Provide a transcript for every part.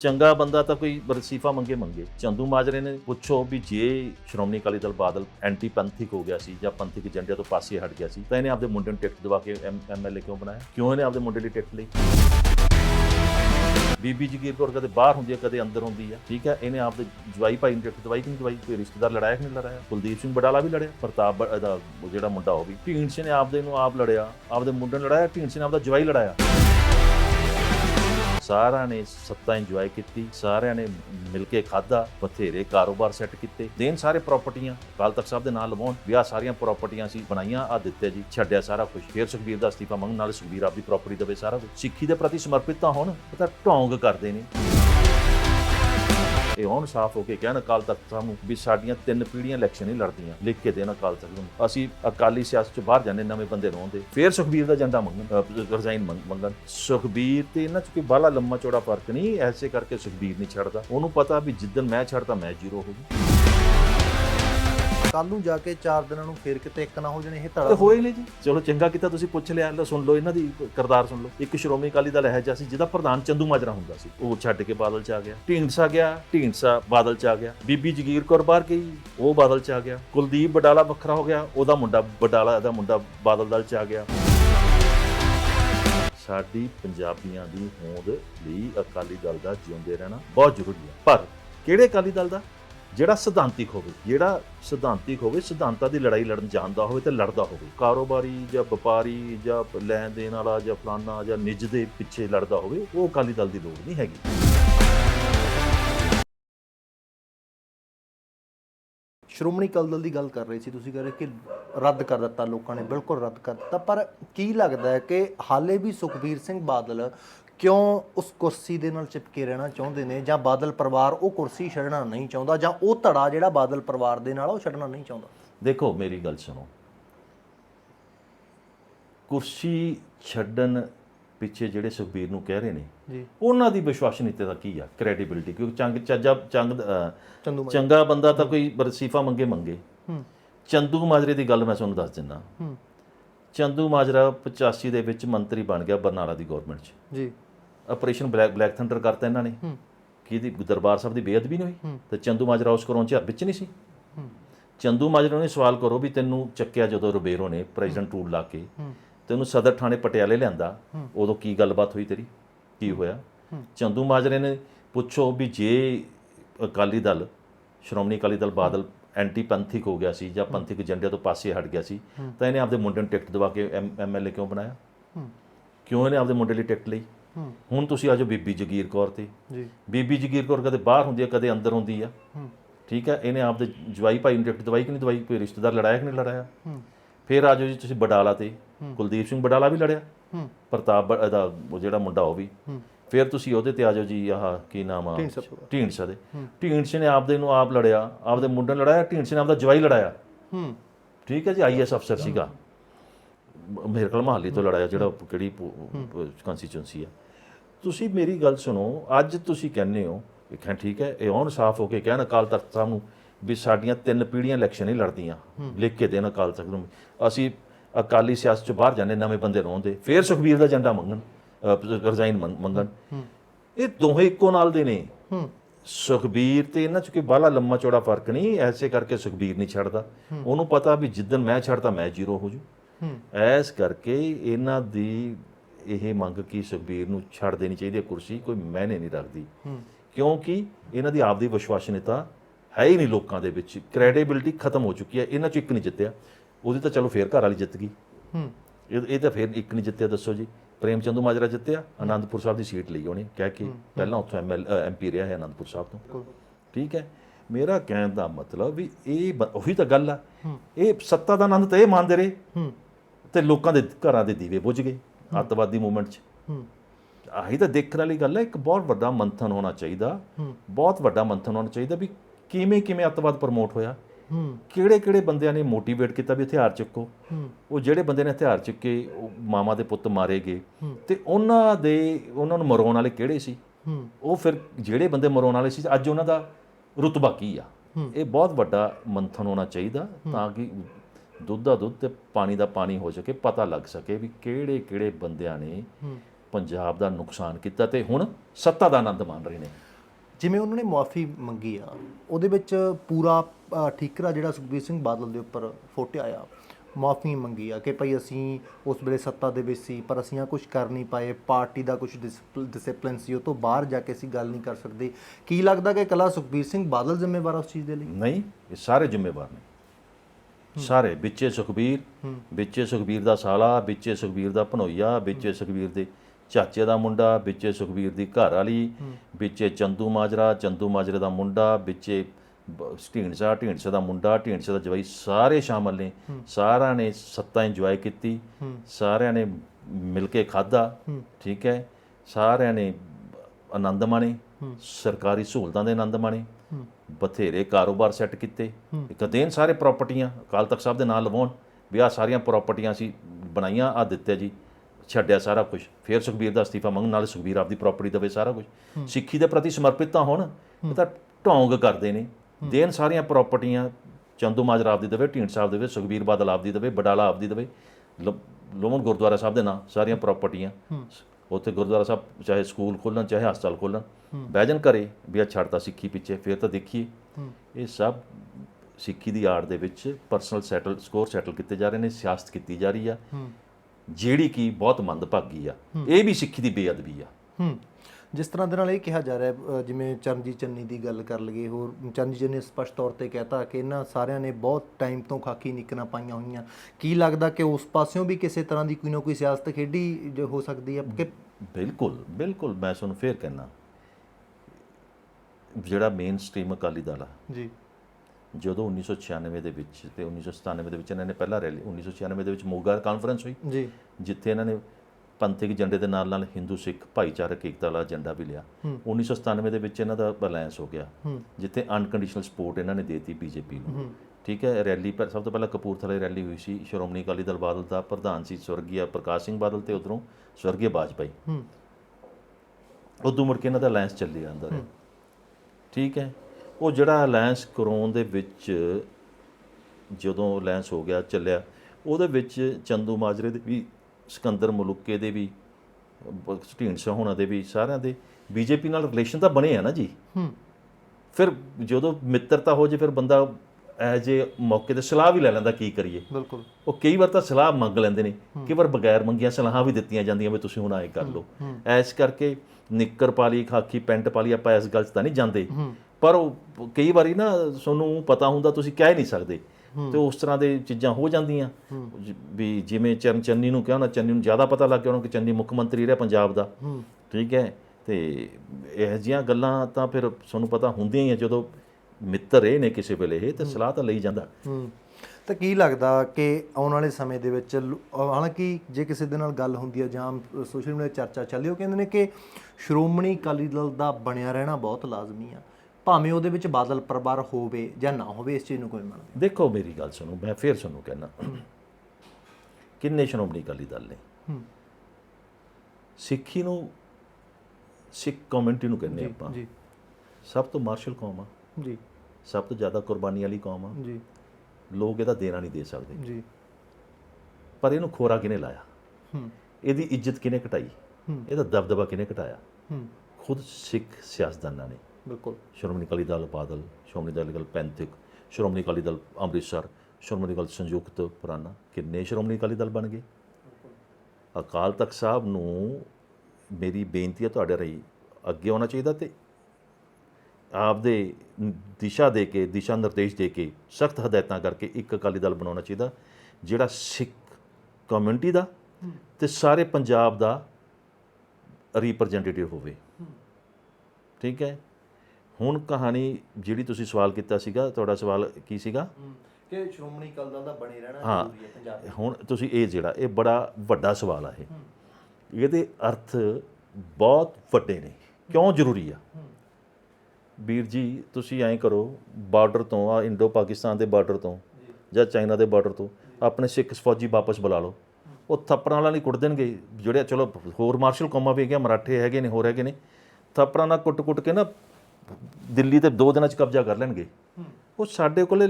ਚੰਗਾ ਬੰਦਾ ਤਾਂ ਕੋਈ ਵਰਸੀਫਾ ਮੰਗੇ ਮੰਗੇ। ਚੰਦੂ ਮਾਜਰੇ ਨੇ ਪੁੱਛੋ ਵੀ ਜੇ ਸ਼੍ਰੋਮਣੀ ਅਕਾਲੀ ਦਲ ਬਾਦਲ ਐਂਟੀ ਪੰਥਿਕ ਹੋ ਗਿਆ ਸੀ ਜਾਂ ਪੰਥਿਕ ਏਜੰਡਿਆਂ ਤੋਂ ਪਾਸੇ ਹਟ ਗਿਆ ਸੀ, ਤਾਂ ਇਹਨੇ ਆਪਦੇ ਮੁੰਡੇ ਨੂੰ ਟਿਕਟ ਦਵਾ ਕੇ ਐਮਐਲਏ ਕਿਉਂ ਬਣਾਇਆ? ਕਿਉਂ ਇਹਨੇ ਆਪਦੇ ਮੁੰਡੇ ਲਈ ਟਿਕਟ ਲਈ? ਬੀਬੀ ਜਗੀਰ ਕੌਰ ਕਦੇ ਬਾਹਰ ਹੁੰਦੀ ਹੈ, ਕਦੇ ਅੰਦਰ ਹੁੰਦੀ ਹੈ। ਠੀਕ ਹੈ, ਇਹਨੇ ਆਪਦੇ ਜਵਾਈ ਭਾਈ ਨੂੰ ਟਿਕਟ ਦਵਾਈ ਕਿ ਨਹੀਂ ਦਵਾਈ? ਕੋਈ ਰਿਸ਼ਤੇਦਾਰ ਲੜਾਇਆ ਕਿ ਨਹੀਂ ਲੜਾਇਆ? ਕੁਲਦੀਪ ਸਿੰਘ ਬਡਾਲਾ ਵੀ ਲੜਿਆ, ਪ੍ਰਤਾਪ ਦਾ ਜਿਹੜਾ ਮੁੰਡਾ ਉਹ ਵੀ। ਢੀਂਡਸੇ ਨੇ ਆਪਦੇ ਨੂੰ ਆਪ ਲੜਿਆ, ਆਪਦੇ ਮੁੰਡੇ ਨੂੰ ਲੜਾਇਆ ਢੀਂਡਸੇ ਨੇ ਆਪਦਾ ਜਵਾਈ ਲੜਾਇਆ। ਸਾਰਿਆਂ ਨੇ ਸੱਤਾ ਇੰਜੋਏ ਕੀਤੀ, ਸਾਰਿਆਂ ਨੇ ਮਿਲ ਕੇ ਖਾਦਾ ਬਥੇਰੇ ਕਾਰੋਬਾਰ ਸੈੱਟ ਕੀਤੇ। ਦੇਣ ਸਾਰੇ ਪ੍ਰਾਪਰਟੀਆਂ ਅਕਾਲ ਤਖਤ ਸਾਹਿਬ ਦੇ ਨਾਲ ਲਵਾਉਣ। ਵਿਆਹ ਸਾਰੀਆਂ ਪ੍ਰਾਪਰਟੀਆਂ ਸੀ ਬਣਾਈਆਂ ਆ ਦਿੱਤੇ ਜੀ। ਛੱਡਿਆ ਸਾਰਾ ਕੁਝ ਫੇਰ ਸੁਖਬੀਰ ਦਾ ਅਸਤੀਫਾ ਮੰਗਣ, ਨਾਲ ਸੁਖਬੀਰ ਆਪਦੀ ਪ੍ਰਾਪਰਟੀ ਦੇਵੇ ਸਾਰਾ ਕੁਝ ਸਿੱਖੀ ਦੇ ਪ੍ਰਤੀ ਸਮਰਪਿਤ ਤਾਂ ਹੋਣ ਪਤਾ ਢੋਂਗ ਕਰਦੇ ਨੇ। ਇਹ ਹੁਣ ਸਾਫ਼ ਹੋ ਕੇ ਕਹਿਣ ਅਕਾਲ ਤਖਤ ਸਾਹਿਬ ਨੂੰ ਵੀ ਸਾਡੀਆਂ ਤਿੰਨ ਪੀੜ੍ਹੀਆਂ ਇਲੈਕਸ਼ਨ ਨਹੀਂ ਲੜਦੀਆਂ, ਲਿਖ ਕੇ ਦੇਣ ਅਕਾਲ ਤਖਤ ਨੂੰ। ਅਸੀਂ ਅਕਾਲੀ ਸਿਆਸਤ ਚ ਬਾਹਰ ਜਾਂਦੇ, ਨਵੇਂ ਬੰਦੇ ਰੋਂਦੇ ਫੇਰ ਸੁਖਬੀਰ ਦਾ ਏਜੰਡਾ ਮੰਗਣ ਰਿਜ਼ਾਈਨ ਮੰਗਣ। ਸੁਖਬੀਰ ਤੇ ਇਹਨਾਂ ਚ ਕੋਈ ਬਾਹਲਾ ਲੰਮਾ ਚੌੜਾ ਫ਼ਰਕ ਨਹੀਂ, ਐਸੇ ਕਰਕੇ ਸੁਖਬੀਰ ਨਹੀਂ ਛੱਡਦਾ। ਉਹਨੂੰ ਪਤਾ ਵੀ ਜਿੱਦਨ ਮੈਂ ਛੱਡਦਾ, ਮੈਂ ਜ਼ੀਰੋ ਹੋ ਗਈ ਕੱਲ ਨੂੰ ਜਾ ਕੇ 4 ਦਿਨਾਂ ਨੂੰ ਫੇਰ ਕਿਤੇ ਇੱਕ ਨਾ ਹੋ ਜਾਣੇ ਇਹ ਤੇ ਧੜਾ ਹੋਏ ਨੇ ਜੀ। ਚਲੋ ਚੰਗਾ ਕੀਤਾ ਤੁਸੀਂ ਪੁੱਛ ਲਿਆ ਲਓ ਸੁਣ ਲਓ ਇਹਨਾਂ ਦੀ ਕਰਦਾਰ ਸੁਣ ਲਓ। ਇੱਕ ਸ਼੍ਰੋਮਣੀ ਅਕਾਲੀ ਦਲ ਇਹ ਜਿਹਾ ਸੀ ਜਿਹਦਾ ਪ੍ਰਧਾਨ ਚੰਦੂ ਮਾਜਰਾ ਹੁੰਦਾ ਸੀ। ਉਹ ਛੱਡ ਕੇ ਬਾਦਲ ਚ ਆ ਗਿਆ। ਢੀਂਡਸਾ ਗਿਆ ਢੀਂਡਸਾ ਬਾਦਲ ਚ ਆ ਗਿਆ। ਬੀਬੀ ਜਗੀਰ ਕੌਰ ਬਾਹਰ ਗਈ ਉਹ ਬਾਦਲ ਚ ਆ ਗਿਆ। ਕੁਲਦੀਪ ਬਡਾਲਾ ਵੱਖਰਾ ਹੋ ਗਿਆ ਉਹਦਾ ਮੁੰਡਾ ਬਡਾਲਾ ਦਾ ਮੁੰਡਾ ਬਾਦਲ ਦਲ ਚ ਆ ਗਿਆ। ਸਾਡੀ ਪੰਜਾਬੀਆਂ ਦੀ ਹੋਂਦ ਲਈ ਅਕਾਲੀ ਦਲ ਦਾ ਜਿਉਂਦੇ ਰਹਿਣਾ ਬਹੁਤ ਜ਼ਰੂਰੀ ਹੈ। ਪਰ ਕਿਹੜੇ ਅਕਾਲੀ ਦਲ ਦਾ? ਜਿਹੜਾ ਸਿਧਾਂਤਿਕ ਹੋਵੇ, ਜਿਹੜਾ ਸਿਧਾਂਤਿਕ ਹੋਵੇ, ਸਿਧਾਂਤਾਂ ਦੀ ਲੜਾਈ ਲੜਨ ਜਾਣਦਾ ਹੋਵੇ ਤੇ ਲੜਦਾ ਹੋਵੇ। ਕਾਰੋਬਾਰੀ ਜਾਂ ਵਪਾਰੀ ਜਾਂ ਲੈਣ ਦੇਣ ਵਾਲਾ ਜਾਂ ਫਲਾਨਾ ਜਾਂ ਨਿੱਜ ਦੇ ਪਿੱਛੇ ਲੜਦਾ ਹੋਵੇ, ਉਹ ਅਕਾਲੀ ਦਲ ਦੀ ਲੋੜ ਨਹੀਂ ਹੈਗੀ। ਸ਼੍ਰੋਮਣੀ ਅਕਾਲੀ ਦਲ ਦੀ ਗੱਲ ਕਰ ਰਹੇ ਸੀ ਤੁਸੀਂ, ਕਹ ਰਹੇ ਕਿ ਰੱਦ ਕਰ ਦਿੱਤਾ ਲੋਕਾਂ ਨੇ, ਬਿਲਕੁਲ ਰੱਦ ਕਰ ਦਿੱਤਾ। ਪਰ ਕੀ ਲੱਗਦਾ ਹੈ ਕਿ ਹਾਲੇ ਵੀ ਸੁਖਬੀਰ ਸਿੰਘ ਬਾਦਲ ਕਿਉਂ ਉਸ ਕੁਰਸੀ ਦੇ ਨਾਲ ਚਿਪਕੇ ਰਹਿਣਾ ਚਾਹੁੰਦੇ ਨੇ? ਜਾਂ ਬਾਦਲ ਪਰਿਵਾਰ ਉਹ ਕੁਰਸੀ ਛੱਡਣਾ ਨਹੀਂ ਚਾਹੁੰਦਾ ਜਾਂ ਉਹ ਧੜਾ ਜਿਹੜਾ ਬਾਦਲ ਪਰਿਵਾਰ ਦੇ ਨਾਲ ਉਹ ਛੱਡਣਾ ਨਹੀਂ ਚਾਹੁੰਦਾ? ਦੇਖੋ ਮੇਰੀ ਗੱਲ ਸੁਣੋ। ਕੁਰਸੀ ਛੱਡਣ ਪਿੱਛੇ ਜਿਹੜੇ ਸੁਖਬੀਰ ਨੂੰ ਕਹਿ ਰਹੇ ਨੇ ਜੀ। ਉਹਨਾਂ ਦੀ ਵਿਸ਼ਵਾਸਨੀयता ਦਾ ਕੀ ਆ? ਕ੍ਰੈਡੀਬਿਲਿਟੀ ਕਿਉਂਕਿ ਚੰਗ ਚੱਜਾ ਚੰਗ। ਚੰਗਾ ਬੰਦਾ ਤਾਂ ਕੋਈ ਵਰਸੀਫਾ ਮੰਗੇ ਮੰਗੇ। ਹੂੰ। ਚੰਦੂ ਮਾਜਰੇ ਦੀ ਗੱਲ ਮੈਂ ਤੁਹਾਨੂੰ ਦੱਸ ਦਿੰਦਾ। ਹੂੰ। ਚੰਦੂ ਮਾਜਰਾ 85 ਦੇ ਵਿੱਚ ਮੰਤਰੀ ਬਣ ਗਿਆ ਬਰਨਾਲਾ ਦੀ ਗਵਰਨਮੈਂਟ 'ਚ। ਜੀ। ਆਪਰੇਸ਼ਨ ਬਲੈਕ ਬਲੈਕ ਥੰਡਰ ਕਰਤਾ ਇਹਨਾਂ ਨੇ। ਕੀ ਇਹਦੀ ਦਰਬਾਰ ਸਾਹਿਬ ਦੀ ਬੇਅਦਬੀ ਨਹੀਂ ਹੋਈ। ਤੇ ਚੰਦੂ ਮਾਜਰਾ ਉਸ ਕਰੋਂ ਚ ਵਿੱਚ ਨਹੀਂ ਸੀ? ਚੰਦੂ ਮਾਜਰਾ ਨੇ ਸਵਾਲ ਕਰੋ ਵੀ ਤੈਨੂੰ ਚੱਕਿਆ ਜਦੋਂ ਰੁਬੇਰੋ ਨੇ ਪ੍ਰੈਜ਼ੀਡੈਂਟ ਟੂਲ ਲਾ ਕੇ ਤੈਨੂੰ ਸਦਰ ਥਾਣੇ ਪਟਿਆਲੇ ਲਿਆਂਦਾ। ਉਦੋਂ ਕੀ ਗੱਲਬਾਤ ਹੋਈ ਤੇਰੀ? ਕੀ ਹੋਇਆ। ਚੰਦੂ ਮਾਜਰੇ ਨੇ ਪੁੱਛੋ ਵੀ ਜੇ ਅਕਾਲੀ ਦਲ ਸ਼੍ਰੋਮਣੀ ਅਕਾਲੀ ਦਲ ਬਾਦਲ ਐਂਟੀ ਪੰਥਿਕ ਹੋ ਗਿਆ ਸੀ ਜਾਂ ਪੰਥਿਕ ਏਜੰਡਿਆਂ ਤੋਂ ਪਾਸੇ ਹਟ ਗਿਆ ਸੀ। ਤਾਂ ਇਹਨੇ ਆਪਦੇ ਮੁੰਡੇ ਨੂੰ ਟਿਕਟ ਦਵਾ ਕੇ ਐਮਐਲਏ ਕਿਉਂ ਬਣਾਇਆ? ਕਿਉਂ ਇਹਨੇ ਆਪਦੇ ਮੁੰਡੇ ਲਈ ਟਿਕਟ ਲਈ? ਹੁਣ ਤੁਸੀਂ ਆਜੋ ਬੀਬੀ ਜਗੀਰ ਕੌਰ ਤੇ। ਜੀ। ਬੀਬੀ ਜਗੀਰ ਕੌਰ ਕਦੇ ਬਾਹਰ ਹੁੰਦੀ ਹੈ ਕਦੇ ਅੰਦਰ ਹੁੰਦੀ ਆ। ਹੂੰ। ਠੀਕ ਹੈ ਇਹਨੇ ਆਪਦੇ ਜਵਾਈ ਭਾਈ ਨੂੰ ਟਿਕਟ ਦਵਾਈ ਕਿ ਨਹੀਂ ਦਵਾਈ? ਕੋਈ ਰਿਸ਼ਤੇਦਾਰ ਲੜਾਇਆ ਕਿ ਨਹੀਂ ਲੜਾਇਆ? ਹੂੰ। ਫਿਰ ਆਜੋ ਜੀ ਤੁਸੀਂ ਬਡਾਲਾ ਤੇ। ਕੁਲਦੀਪ ਸਿੰਘ ਬਡਾਲਾ ਵੀ ਲੜਿਆ। ਹੂੰ। ਪ੍ਰਤਾਪ ਉਹ ਜਿਹੜਾ ਮੁੰਡਾ ਉਹ ਵੀ। ਹੂੰ। ਫਿਰ ਤੁਸੀਂ ਉਹਦੇ ਤੇ ਆਜੋ ਜੀ ਆਹ ਕੀ ਨਾਮ ਆ? ਢੀਂਡਸਾ। ਢੀਂਡਸਾ ਦੇ। ਢੀਂਡਸੇ ਨੇ ਆਪਦੇ ਨੂੰ ਆਪ ਲੜਿਆ ਆਪਦੇ ਮੁੰਡੇ ਨੂੰ ਲੜਾਇਆ ਢੀਂਡਸੇ ਨੇ ਆਪਦਾ ਜਵਾਈ ਲੜਾਇਆ। ਹੂੰ। ਠੀਕ ਹੈ ਜੀ ਆਈਐਸ ਅਫਸਰ ਸੀਗਾ। ਮੇਰੇ ਕੋਲ ਮਹਾਲੀ ਤੋਂ ਲੜਾਇਆ ਜਿਹੜਾ ਕਿਹੜੀ ਕਨਸਟੀਚੁਐਂਸੀ ਆ। ਤੁਸੀਂ ਮੇਰੀ ਗੱਲ ਸੁਣੋ ਅੱਜ ਤੁਸੀਂ ਕਹਿੰਦੇ ਹੋ ਕਿ ਖੈਰ ਠੀਕ ਹੈ ਇਹ ਹੁਣ ਸਾਫ਼ ਹੋ ਕੇ ਕਹਿਣ ਅਕਾਲ ਤਖਤ ਸਾਹਿਬ ਨੂੰ ਵੀ ਸਾਡੀਆਂ ਤਿੰਨ ਪੀੜ੍ਹੀਆਂ ਇਲੈਕਸ਼ਨ ਨਹੀਂ ਲੜਦੀਆਂ ਲਿਖ ਕੇ ਦੇਣ ਅਕਾਲ ਤਖਤ ਨੂੰ। ਅਸੀਂ ਅਕਾਲੀ ਸਿਆਸਤ ਚ ਬਾਹਰ ਜਾਂਦੇ ਨਵੇਂ ਬੰਦੇ ਰੋਂਦੇ ਫੇਰ ਸੁਖਬੀਰ ਦਾ ਏਜੰਡਾ ਮੰਗਣ ਰਿਜ਼ਾਈਨ ਮੰਗਣ। ਇਹ ਦੋਹੇ ਇੱਕੋ ਨਾਲ ਦੇ ਨੇ। ਹੂੰ। ਸੁਖਬੀਰ ਤੇ ਇਹਨਾਂ ਚ ਕੋਈ ਬਾਹਲਾ ਲੰਮਾ ਚੌੜਾ ਫ਼ਰਕ ਨਹੀਂ ਐਸੇ ਕਰਕੇ ਸੁਖਬੀਰ ਨਹੀਂ ਛੱਡਦਾ। ਉਹਨੂੰ ਪਤਾ ਵੀ ਜਿੱਦਨ ਮੈਂ ਛੱਡਦਾ ਮੈਂ ਜ਼ੀਰੋ ਹੋ ਜੂ। ਹੂੰ। ਐਸ ਕਰਕੇ ਇਹਨਾਂ ਦੀ ਇਹ ਮੰਗ ਕੀ ਸੁਖਬੀਰ ਨੂੰ ਛੱਡ ਦੇਣੀ ਚਾਹੀਦੀ ਹੈ ਕੁਰਸੀ? ਕੋਈ ਮਾਇਨੇ ਨਹੀਂ ਰੱਖਦੀ। ਕਿਉਂਕਿ ਇਹਨਾਂ ਦੀ ਆਪਦੀ ਵਿਸ਼ਵਾਸਨੀयता ਹੈ ਹੀ ਨਹੀਂ ਲੋਕਾਂ ਦੇ ਵਿੱਚ। ਕ੍ਰੈਡੀਬਿਲਿਟੀ ਖਤਮ ਹੋ ਚੁੱਕੀ ਹੈ। ਇਹਨਾਂ ਚ ਇੱਕ ਨਹੀਂ ਜਿੱਤਿਆ। ਉਹਦੀ ਤਾਂ ਚਲੋ ਫੇਰ ਘਰ ਵਾਲੀ ਜਿੱਤ ਗਈ। ਹੂੰ। ਇਹ ਇਹ ਤਾਂ ਫੇਰ ਇੱਕ ਨਹੀਂ ਜਿੱਤਿਆ ਦੱਸੋ ਜੀ। ਪ੍ਰੇਮ ਚੰਦੂ ਮਾਜਰਾ ਜਿੱਤਿਆ ਆਨੰਦਪੁਰ ਸਾਹਿਬ ਦੀ ਸੀਟ ਲਈ ਉਹਨੇ ਕਹਿ ਕੇ ਪਹਿਲਾਂ ਉੱਥੋਂ ਐਮਐਲ ਐਮਪੀ ਰਿਹਾ ਹੈ ਆਨੰਦਪੁਰ ਸਾਹਿਬ ਤੋਂ। ਠੀਕ ਹੈ। ਮੇਰਾ ਕਹਿਣ ਦਾ ਮਤਲਬ ਵੀ ਇਹ ਉਹੀ ਤਾਂ ਗੱਲ ਆ। ਇਹ ਸੱਤਾ ਦਾ ਆਨੰਦ ਤਾਂ ਇਹ ਮੰਨਦੇ ਰਹੇ। ਤੇ ਲੋਕਾਂ ਦੇ ਘਰਾਂ ਦੇ ਦੀਵੇ ਬੁਝ ਗਏ। ਅੱਤਵਾਦੀ ਮੂਵਮੈਂਟ 'ਚ। ਹੂੰ। ਆਹੀ ਤਾਂ ਦੇਖਣ ਵਾਲੀ ਗੱਲ ਹੈ ਇੱਕ ਬਹੁਤ ਵੱਡਾ ਮੰਥਨ ਹੋਣਾ ਚਾਹੀਦਾ। ਬਹੁਤ ਵੱਡਾ ਮੰਥਨ ਹੋਣਾ ਚਾਹੀਦਾ ਵੀ ਕਿਵੇਂ ਕਿਵੇਂ ਅੱਤਵਾਦ ਪ੍ਰਮੋਟ ਹੋਇਆ। ਹੂੰ। ਕਿਹੜੇ ਕਿਹੜੇ ਬੰਦਿਆਂ ਨੇ ਮੋਟੀਵੇਟ ਕੀਤਾ ਵੀ ਹਥਿਆਰ ਚੁੱਕੋ। ਹੂੰ। ਉਹ ਜਿਹੜੇ ਬੰਦੇ ਨੇ ਹਥਿਆਰ ਚੁੱਕੇ ਉਹ ਮਾਮਾ ਦੇ ਪੁੱਤ ਮਾਰੇ ਗਏ। ਤੇ ਉਹਨਾਂ ਦੇ ਉਹਨਾਂ ਨੂੰ ਮਰਾਉਣ ਵਾਲੇ ਕਿਹੜੇ ਸੀ? ਹੂੰ। ਉਹ ਫਿਰ ਜਿਹੜੇ ਬੰਦੇ ਮਰਾਉਣ ਵਾਲੇ ਸੀ ਅੱਜ ਉਹਨਾਂ ਦਾ ਰੁਤਬਾ ਕੀ ਆ। ਇਹ ਬਹੁਤ ਵੱਡਾ ਮੰਥਨ ਹੋਣਾ ਚਾਹੀਦਾ ਤਾਂ ਕਿ ਦੁੱਧ ਦਾ ਦੁੱਧ ਤੇ ਪਾਣੀ ਦਾ ਪਾਣੀ ਹੋ ਸਕੇ ਪਤਾ ਲੱਗ ਸਕੇ ਵੀ ਕਿਹੜੇ ਕਿਹੜੇ ਬੰਦਿਆਂ ਨੇ ਪੰਜਾਬ ਦਾ ਨੁਕਸਾਨ ਕੀਤਾ ਤੇ ਹੁਣ ਸੱਤਾ ਦਾ ਆਨੰਦ ਮਾਣ ਰਹੇ ਨੇ। ਜਿਵੇਂ ਉਹਨਾਂ ਨੇ ਮੁਆਫੀ ਮੰਗੀ ਆ ਉਹਦੇ ਵਿੱਚ ਪੂਰਾ ਠੀਕਰਾ ਜਿਹੜਾ ਸੁਖਬੀਰ ਸਿੰਘ ਬਾਦਲ ਦੇ ਉੱਪਰ ਫੋਟਿਆ ਆ ਮੁਆਫੀ ਮੰਗੀ ਆ ਕਿ ਭਈ ਅਸੀਂ ਉਸ ਵੇਲੇ ਸੱਤਾ ਦੇ ਵਿੱਚ ਸੀ ਪਰ ਅਸੀਂ ਆ ਕੁਝ ਕਰ ਨਹੀਂ ਪਾਏ ਪਾਰਟੀ ਦਾ ਕੁਝ ਡਿਸਪਲਿਨ ਸੀ ਉਹ ਤੋਂ ਬਾਹਰ ਜਾ ਕੇ ਅਸੀਂ ਗੱਲ ਨਹੀਂ ਕਰ ਸਕਦੇ। ਕੀ ਲੱਗਦਾ ਕਿ ਕਲਾ ਸੁਖਬੀਰ ਸਿੰਘ ਬਾਦਲ ਜ਼ਿੰਮੇਵਾਰ ਉਸ ਚੀਜ਼ ਦੇ ਲਈ? ਨਹੀਂ ਇਹ ਸਾਰੇ ਜ਼ਿੰਮੇਵਾਰ ਨੇ। ਸਾਰੇ ਵਿੱਚੇ ਸੁਖਬੀਰ ਵਿੱਚੇ ਸੁਖਬੀਰ ਦਾ ਸਾਲਾ ਵਿੱਚੇ ਸੁਖਬੀਰ ਦਾ ਭਨੋਈਆ ਵਿੱਚੇ ਸੁਖਬੀਰ ਦੇ ਚਾਚੇ ਦਾ ਮੁੰਡਾ ਵਿੱਚੇ ਸੁਖਬੀਰ ਦੀ ਘਰ ਵਾਲੀ ਵਿੱਚੇ ਚੰਦੂ ਮਾਜਰਾ ਚੰਦੂ ਮਾਜਰੇ ਦਾ ਮੁੰਡਾ ਵਿੱਚੇ ਢੀਂਡਸਾ ਢੀਂਡਸੇ ਦਾ ਮੁੰਡਾ ਢੀਂਡਸੇ ਦਾ ਜਵਾਈ ਸਾਰੇ ਸ਼ਾਮਲ ਨੇ। ਸਾਰਿਆਂ ਨੇ ਸੱਤਾ ਇੰਜੋਏ ਕੀਤੀ। ਸਾਰਿਆਂ ਨੇ ਮਿਲ ਕੇ ਖਾਦਾ ਠੀਕ ਹੈ। ਸਾਰਿਆਂ ਨੇ ਆਨੰਦ ਮਾਣੇ। ਸਰਕਾਰੀ ਸਹੂਲਤਾਂ ਦੇ ਆਨੰਦ ਮਾਣੇ। ਬਥੇਰੇ ਕਾਰੋਬਾਰ ਸੈੱਟ ਕੀਤੇ। ਇੱਕ ਦੇਨ ਸਾਰੇ ਪ੍ਰਾਪਰਟੀਆਂ ਅਕਾਲ ਤਖਤ ਸਾਹਿਬ ਦੇ ਨਾਲ ਲਵਾਉਣ। ਵੀ ਆਹ ਸਾਰੀਆਂ ਪ੍ਰਾਪਰਟੀਆਂ ਅਸੀਂ ਬਣਾਈਆਂ ਆ ਦਿੱਤੇ ਜੀ ਛੱਡਿਆ ਸਾਰਾ ਕੁਝ ਫਿਰ ਸੁਖਬੀਰ ਦਾ ਅਸਤੀਫਾ ਮੰਗਣ ਨਾਲ ਸੁਖਬੀਰ ਆਪਦੀ ਪ੍ਰਾਪਰਟੀ ਦੇਵੇ ਸਾਰਾ ਕੁਝ ਸਿੱਖੀ ਦੇ ਪ੍ਰਤੀ ਸਮਰਪਿਤ ਤਾਂ ਹੋਣ ਤਾਂ ਢੋਂਗ ਕਰਦੇ ਨੇ। ਦੇਨ ਸਾਰੀਆਂ ਪ੍ਰਾਪਰਟੀਆਂ ਚੰਦੂ ਮਾਜਰਾ ਆਪਦੀ ਦੇਵੇ ਢੀਂਡ ਸਾਹਿਬ ਦੇਵੇ ਸੁਖਬੀਰ ਬਾਦਲ ਆਪਦੀ ਦੇਵੇ ਬਡਾਲਾ ਆਪਦੀ ਦੇਵੇ ਲੋਮਨ ਗੁਰਦੁਆਰਾ ਸਾਹਿਬ ਦੇ ਨਾਂ ਸਾਰੀਆਂ ਪ੍ਰਾਪਰਟੀਆਂ ਉੱਥੇ ਗੁਰਦੁਆਰਾ ਸਾਹਿਬ ਚਾਹੇ ਸਕੂਲ ਖੋਲਣ ਚਾਹੇ ਹਸਪਤਾਲ ਖੋਲਣ ਬੈਜਨ ਕਰੇ ਵੀ ਆ ਛੱਡਤਾ ਸਿੱਖੀ ਪਿੱਛੇ ਫਿਰ ਤਾਂ ਦੇਖੀਏ। ਇਹ ਸਭ ਸਿੱਖੀ ਦੀ ਆੜ ਦੇ ਵਿੱਚ ਪਰਸਨਲ ਸੈਟਲ ਸਕੋਰ ਸੈਟਲ ਕੀਤੇ ਜਾ ਰਹੇ ਨੇ ਸਿਆਸਤ ਕੀਤੀ ਜਾ ਰਹੀ ਆ। ਜਿਹੜੀ ਕਿ ਬਹੁਤ ਮੰਦਭਾਗੀ ਆ। ਇਹ ਵੀ ਸਿੱਖੀ ਦੀ ਬੇਅਦਬੀ ਆ। ਜਿਸ ਤਰ੍ਹਾਂ ਦੇ ਨਾਲ ਇਹ ਕਿਹਾ ਜਾ ਰਿਹਾ ਹੈ, ਅ, ਜਿਵੇਂ ਚਰਨਜੀਤ ਚੰਨੀ ਦੀ ਗੱਲ ਕਰ ਲਈਏ ਹੋਰ ਚਰਨਜੀਤ ਚੰਨੀ ਨੇ ਸਪਸ਼ਟ ਤੌਰ ਤੇ ਕਹਿਤਾ ਕਿ ਇਹਨਾਂ ਸਾਰਿਆਂ ਨੇ ਬਹੁਤ ਟਾਈਮ ਤੋਂ ਖਾਕੀ ਨਿਕਣਾ ਪਾਈਆਂ ਹੋਈਆਂ। ਕੀ ਲੱਗਦਾ ਕਿ ਉਸ ਪਾਸਿਓਂ ਵੀ ਕਿਸੇ ਤਰ੍ਹਾਂ ਦੀ ਕੋਈ ਨਾ ਕੋਈ ਸਿਆਸਤ ਖੇਡੀ ਜੋ ਹੋ ਸਕਦੀ ਹੈ? ਕਿ ਬਿਲਕੁਲ ਬਿਲਕੁਲ ਮੈਂ ਤੁਹਾਨੂੰ ਫੇਰ ਕਹਿਣਾ ਜਿਹੜਾ ਮੇਨ ਸਟ੍ਰੀਮ ਅਕਾਲੀ ਦਲ ਆ। ਜੀ। ਜਦੋਂ 1996 ਦੇ ਵਿੱਚ ਤੇ 1997 ਦੇ ਵਿੱਚ ਇਹਨਾਂ ਨੇ ਪਹਿਲਾ ਰੈਲੀ 1996 ਦੇ ਵਿੱਚ ਮੋਗਾ ਕਾਨਫਰੰਸ ਹੋਈ। ਜੀ। ਜਿੱਥੇ ਇਹਨਾਂ ਨੇ ਪੰਥਕ ਏਜੰਡੇ ਦੇ ਨਾਲ ਨਾਲ ਹਿੰਦੂ ਸਿੱਖ ਭਾਈਚਾਰਕ ਏਕਤਾ ਵਾਲਾ ਏਜੰਡਾ ਵੀ ਲਿਆ। 1997 ਦੇ ਵਿੱਚ ਇਹਨਾਂ ਦਾ ਅਲਾਈਅੰਸ ਹੋ ਗਿਆ ਜਿੱਥੇ ਅਨਕੰਡੀਸ਼ਨਲ ਸਪੋਰਟ ਇਹਨਾਂ ਨੇ ਦੇਤੀ ਬੀਜੇਪੀ ਨੂੰ। ਠੀਕ ਹੈ ਰੈਲੀ ਪਰ ਸਭ ਤੋਂ ਪਹਿਲਾਂ ਕਪੂਰਥਲੇ ਰੈਲੀ ਹੋਈ ਸੀ ਸ਼੍ਰੋਮਣੀ ਅਕਾਲੀ ਦਲ ਬਾਦਲ ਦਾ ਪ੍ਰਧਾਨ ਸੀ ਸਵਰਗੀ ਪ੍ਰਕਾਸ਼ ਸਿੰਘ ਬਾਦਲ ਤੇ ਉਧਰੋਂ ਸਵਰਗੀ ਬਾਜਪਾਈ। ਉਦੋਂ ਮੁੜ ਕੇ ਇਹਨਾਂ ਦਾ ਅਲਾਈਅੰਸ ਚੱਲੀ ਜਾਂਦਾ ਰਿਹਾ। ਠੀਕ ਹੈ ਉਹ ਜਿਹੜਾ ਅਲਾਈਅੰਸ ਕਰਾਉਣ ਦੇ ਵਿੱਚ ਜਦੋਂ ਅਲਾਈਅੰਸ ਹੋ ਗਿਆ ਚੱਲਿਆ ਉਹਦੇ ਵਿੱਚ ਚੰਦੂ ਮਾਜਰੇ ਦੇ ਵੀ ਸਿਕੰਦਰ ਮਲੂਕੇ ਦੇ ਵੀ ਢੀਂਡਸਾ ਹੋਣਾ ਦੇ ਵੀ ਸਾਰਿਆਂ ਦੇ ਬੀਜੇਪੀ ਨਾਲ ਰਿਲੇਸ਼ਨ ਤਾਂ ਬਣੇ ਆ ਨਾ ਜੀ। ਹੂੰ। ਫਿਰ ਜਦੋਂ ਮਿੱਤਰਤਾ ਹੋ ਜੇ ਫਿਰ ਬੰਦਾ ਐ ਜੇ ਮੌਕੇ ਤੇ ਸਲਾਹ ਵੀ ਲੈ ਲੈਂਦਾ ਕੀ ਕਰੀਏ? ਬਿਲਕੁਲ। ਉਹ ਕਈ ਵਾਰ ਤਾਂ ਸਲਾਹ ਮੰਗ ਲੈਂਦੇ ਨੇ। ਕਈ ਵਾਰ ਬਗੈਰ ਮੰਗੀਆਂ ਸਲਾਹਾਂ ਵੀ ਦਿੱਤੀਆਂ ਜਾਂਦੀਆਂ ਵੀ ਤੁਸੀਂ ਹੁਣ ਆਏ ਕਰ ਲਓ। ਐਸ ਕਰਕੇ ਨਿੱਕਰ ਪਾ ਲਈ ਖਾਕੀ ਪੈਂਟ ਪਾ ਲਈ ਆਪਾਂ ਇਸ ਗੱਲ 'ਚ ਤਾਂ ਨਹੀਂ ਜਾਂਦੇ। ਪਰ ਉਹ ਕਈ ਵਾਰੀ ਨਾ ਤੁਹਾਨੂੰ ਪਤਾ ਹੁੰਦਾ ਤੁਸੀਂ ਕਹਿ ਨਹੀਂ ਸਕਦੇ। ਤੇ ਉਸ ਤਰ੍ਹਾਂ ਦੇ ਚੀਜ਼ਾਂ ਹੋ ਜਾਂਦੀਆਂ। ਵੀ ਜਿਵੇਂ ਚਰਨ ਚੰਨੀ ਨੂੰ ਕਿਹਾ ਨਾ ਚੰਨੀ ਨੂੰ ਜ਼ਿਆਦਾ ਪਤਾ ਲੱਗ ਗਿਆ ਉਹਨੂੰ ਕਿ ਚੰਨੀ ਮੁੱਖ ਮੰਤਰੀ ਰਿਹਾ ਪੰਜਾਬ ਦਾ। ਠੀਕ ਹੈ? ਤੇ ਇਹ ਜਿਹੀਆਂ ਗੱਲਾਂ ਤਾਂ ਫਿਰ ਤੁਹਾਨੂੰ ਪਤਾ ਹੁੰਦੀਆਂ ਹੀ ਆ ਜਦੋਂ ਮਿੱਤਰ ਇਹ ਨੇ ਕਿਸੇ ਵੇਲੇ ਇਹ ਤੇ ਸਲਾਹ ਤਾਂ ਲਈ ਜਾਂਦਾ। ਤਾਂ ਕੀ ਲੱਗਦਾ ਕਿ ਆਉਣ ਵਾਲੇ ਸਮੇਂ ਦੇ ਵਿੱਚ ਹਾਲਾਂਕਿ ਜੇ ਕਿਸੇ ਦੇ ਨਾਲ ਗੱਲ ਹੁੰਦੀ ਹੈ ਜਾਂ ਸੋਸ਼ਲ ਮੀਡੀਆ ਚਰਚਾ ਚੱਲੀ ਉਹ ਕਹਿੰਦੇ ਨੇ ਕਿ ਸ਼੍ਰੋਮਣੀ ਅਕਾਲੀ ਦਲ ਦਾ ਬਣਿਆ ਰਹਿਣਾ ਬਹੁਤ ਲਾਜ਼ਮੀ ਆ। ਭਾਵੇਂ ਉਹਦੇ ਵਿੱਚ ਬਾਦਲ ਪਰਿਵਾਰ ਹੋਵੇ ਜਾਂ ਨਾ ਹੋਵੇ ਇਸ ਚੀਜ਼ ਨੂੰ ਕੋਈ ਮੰਨਦਾ ਦੇਖੋ ਮੇਰੀ ਗੱਲ ਸੁਣੋ ਮੈਂ ਫੇਰ ਤੁਹਾਨੂੰ ਕਹਿਣਾ। ਕਿੰਨੇ ਸ਼੍ਰੋਮਣੀ ਅਕਾਲੀ ਦਲ ਨੇ? ਸਿੱਖੀ ਨੂੰ ਸਿੱਖ ਕਮਿਊਨਿਟੀ ਨੂੰ ਕਹਿੰਦੇ ਆਪਾਂ। ਜੀ। ਸਭ ਤੋਂ ਮਾਰਸ਼ਲ ਕੌਮ ਆ। ਜੀ। ਸਭ ਤੋਂ ਜ਼ਿਆਦਾ ਕੁਰਬਾਨੀ ਵਾਲੀ ਕੌਮ ਆ। ਜੀ। ਲੋਕ ਇਹਦਾ ਦੇਣਾ ਨਹੀਂ ਦੇ ਸਕਦੇ। ਜੀ। ਪਰ ਇਹਨੂੰ ਖੋਰਾ ਕਿਨੇ ਲਾਇਆ? ਹੂੰ। ਇਹਦੀ ਇੱਜ਼ਤ ਕਿਨੇ ਘਟਾਈ। ਇਹਦਾ ਦਬਦਬਾ ਕਿਨੇ ਘਟਾਇਆ ਹੂੰ। ਖੁਦ ਸਿੱਖ ਸਿਆਸਤਦਾਨਾਂ ਨੇ। ਬਿਲਕੁਲ। ਸ਼੍ਰੋਮਣੀ ਅਕਾਲੀ ਦਲ ਬਾਦਲ ਸ਼੍ਰੋਮਣੀ ਅਕਾਲੀ ਦਲ ਪੈਂਥਕ ਸ਼੍ਰੋਮਣੀ ਅਕਾਲੀ ਦਲ ਅੰਮ੍ਰਿਤਸਰ ਸ਼੍ਰੋਮਣੀ ਅਕਾਲੀ ਸੰਯੁਕਤ ਪੁਰਾਣਾ। ਕਿੰਨੇ ਸ਼੍ਰੋਮਣੀ ਅਕਾਲੀ ਦਲ ਬਣ ਗਏ? ਅਕਾਲ ਤਖਤ ਸਾਹਿਬ ਨੂੰ ਮੇਰੀ ਬੇਨਤੀ ਹੈ ਤੁਹਾਡੇ ਰਹੀ ਅੱਗੇ ਆਉਣਾ ਚਾਹੀਦਾ ਤੇ ਆਪਦੇ ਦਿਸ਼ਾ ਦੇ ਕੇ ਦਿਸ਼ਾ ਨਿਰਦੇਸ਼ ਦੇ ਕੇ ਸਖਤ ਹਦਾਇਤਾਂ ਕਰਕੇ ਇੱਕ ਅਕਾਲੀ ਦਲ ਬਣਾਉਣਾ ਚਾਹੀਦਾ ਜਿਹੜਾ ਸਿੱਖ ਕਮਿਊਨਿਟੀ ਦਾ ਤੇ ਸਾਰੇ ਪੰਜਾਬ ਦਾ ਰਿਪਰੈਜ਼ੈਂਟੇਟਿਵ ਹੋਵੇ। ਠੀਕ ਹੈ? ਹੁਣ ਕਹਾਣੀ ਜਿਹੜੀ ਤੁਸੀਂ ਸਵਾਲ ਕੀਤਾ ਸੀਗਾ ਤੁਹਾਡਾ ਸਵਾਲ ਕੀ ਸੀਗਾ? ਕਿ ਸ਼੍ਰੋਮਣੀ ਅਕਾਲੀ ਦਲ ਦਾ ਬਣੇ ਰਹਿਣਾ ਹਾਂ। ਜ਼ਰੂਰੀ ਹੈ ਪੰਜਾਬ ਹੁਣ ਤੁਸੀਂ ਇਹ ਜਿਹੜਾ ਇਹ ਬੜਾ ਵੱਡਾ ਸਵਾਲ ਆ ਇਹ। ਇਹਦੇ ਅਰਥ ਬਹੁਤ ਵੱਡੇ ਨੇ ਕਿਉਂ ਜ਼ਰੂਰੀ ਆ? ਵੀਰ ਜੀ ਤੁਸੀਂ ਐਂ ਕਰੋ ਬਾਰਡਰ ਤੋਂ ਆ ਇੰਡੋ ਪਾਕਿਸਤਾਨ ਦੇ ਬਾਰਡਰ ਤੋਂ ਜਾਂ। ਚਾਈਨਾ ਦੇ ਬਾਰਡਰ ਤੋਂ ਆਪਣੇ ਸਿੱਖ ਫੌਜੀ ਵਾਪਸ ਬੁਲਾ ਲਓ। ਉਹ ਥੱਪੜਾਂ ਵਾਲਾ ਨਹੀਂ ਕੁੱਟ ਦੇਣਗੇ ਜਿਹੜੇ ਚਲੋ ਹੋਰ ਮਾਰਸ਼ਲ ਕੌਮਾਂ ਵੀ ਹੈਗੇ ਮਰਾਠੇ ਹੈਗੇ ਨੇ ਹੋਰ ਹੈਗੇ ਨੇ। ਥੱਪੜਾਂ ਨਾਲ ਕੁੱਟ-ਕੁੱਟ ਕੇ ਨਾ ਦਿੱਲੀ ਤੇ ਦੋ ਦਿਨਾਂ 'ਚ ਕਬਜ਼ਾ ਕਰ ਲੈਣਗੇ। ਉਹ ਸਾਡੇ ਕੋਲੇ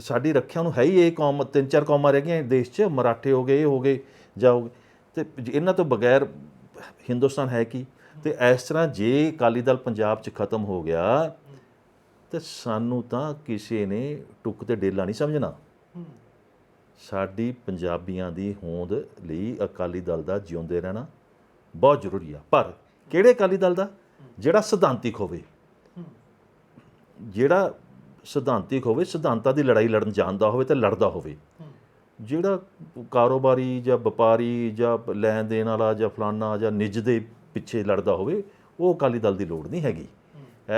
ਸਾਡੀ ਰੱਖਿਆ ਨੂੰ ਹੈ ਹੀ ਇਹ ਕੌਮ ਤਿੰਨ ਚਾਰ ਕੌਮਾਂ ਰਹਿ ਗਈਆਂ ਦੇਸ਼ 'ਚ ਮਰਾਠੇ ਹੋ ਗਏ ਇਹ ਹੋ ਗਏ ਜਾਂ ਹੋ ਗਏ। ਤੇ ਇਹਨਾਂ ਤੋਂ ਬਗੈਰ ਹਿੰਦੁਸਤਾਨ ਹੈ ਕੀ? ਤੇ ਇਸ ਤਰ੍ਹਾਂ ਜੇ ਅਕਾਲੀ ਦਲ ਪੰਜਾਬ 'ਚ ਖਤਮ ਹੋ ਗਿਆ ਤੇ ਸਾਨੂੰ ਤਾਂ ਕਿਸੇ ਨੇ ਟੁੱਕ ਤੇ ਡੇਲਾ ਨਹੀਂ ਸਮਝਣਾ। ਸਾਡੀ ਪੰਜਾਬੀਆਂ ਦੀ ਹੋਂਦ ਲਈ ਅਕਾਲੀ ਦਲ ਦਾ ਜਿਉਂਦੇ ਰਹਿਣਾ ਬਹੁਤ ਜ਼ਰੂਰੀ ਆ। ਪਰ ਕਿਹੜੇ ਅਕਾਲੀ ਦਲ ਦਾ? ਜਿਹੜਾ ਸਿਧਾਂਤਿਕ ਹੋਵੇ। ਜਿਹੜਾ ਸਿਧਾਂਤਿਕ ਹੋਵੇ, ਸਿਧਾਂਤਾਂ ਦੀ ਲੜਾਈ ਲੜਨ ਜਾਣਦਾ ਹੋਵੇ ਤੇ ਲੜਦਾ ਹੋਵੇ। ਜਿਹੜਾ ਕਾਰੋਬਾਰੀ ਜਾਂ ਵਪਾਰੀ ਜਾਂ ਲੈਣ ਦੇਣ ਵਾਲਾ ਜਾਂ ਫਲਾਨਾ ਜਾਂ ਨਿੱਜ ਦੇ ਪਿੱਛੇ ਲੜਦਾ ਹੋਵੇ, ਉਹ ਅਕਾਲੀ ਦਲ ਦੀ ਲੋੜ ਨਹੀਂ ਹੈਗੀ।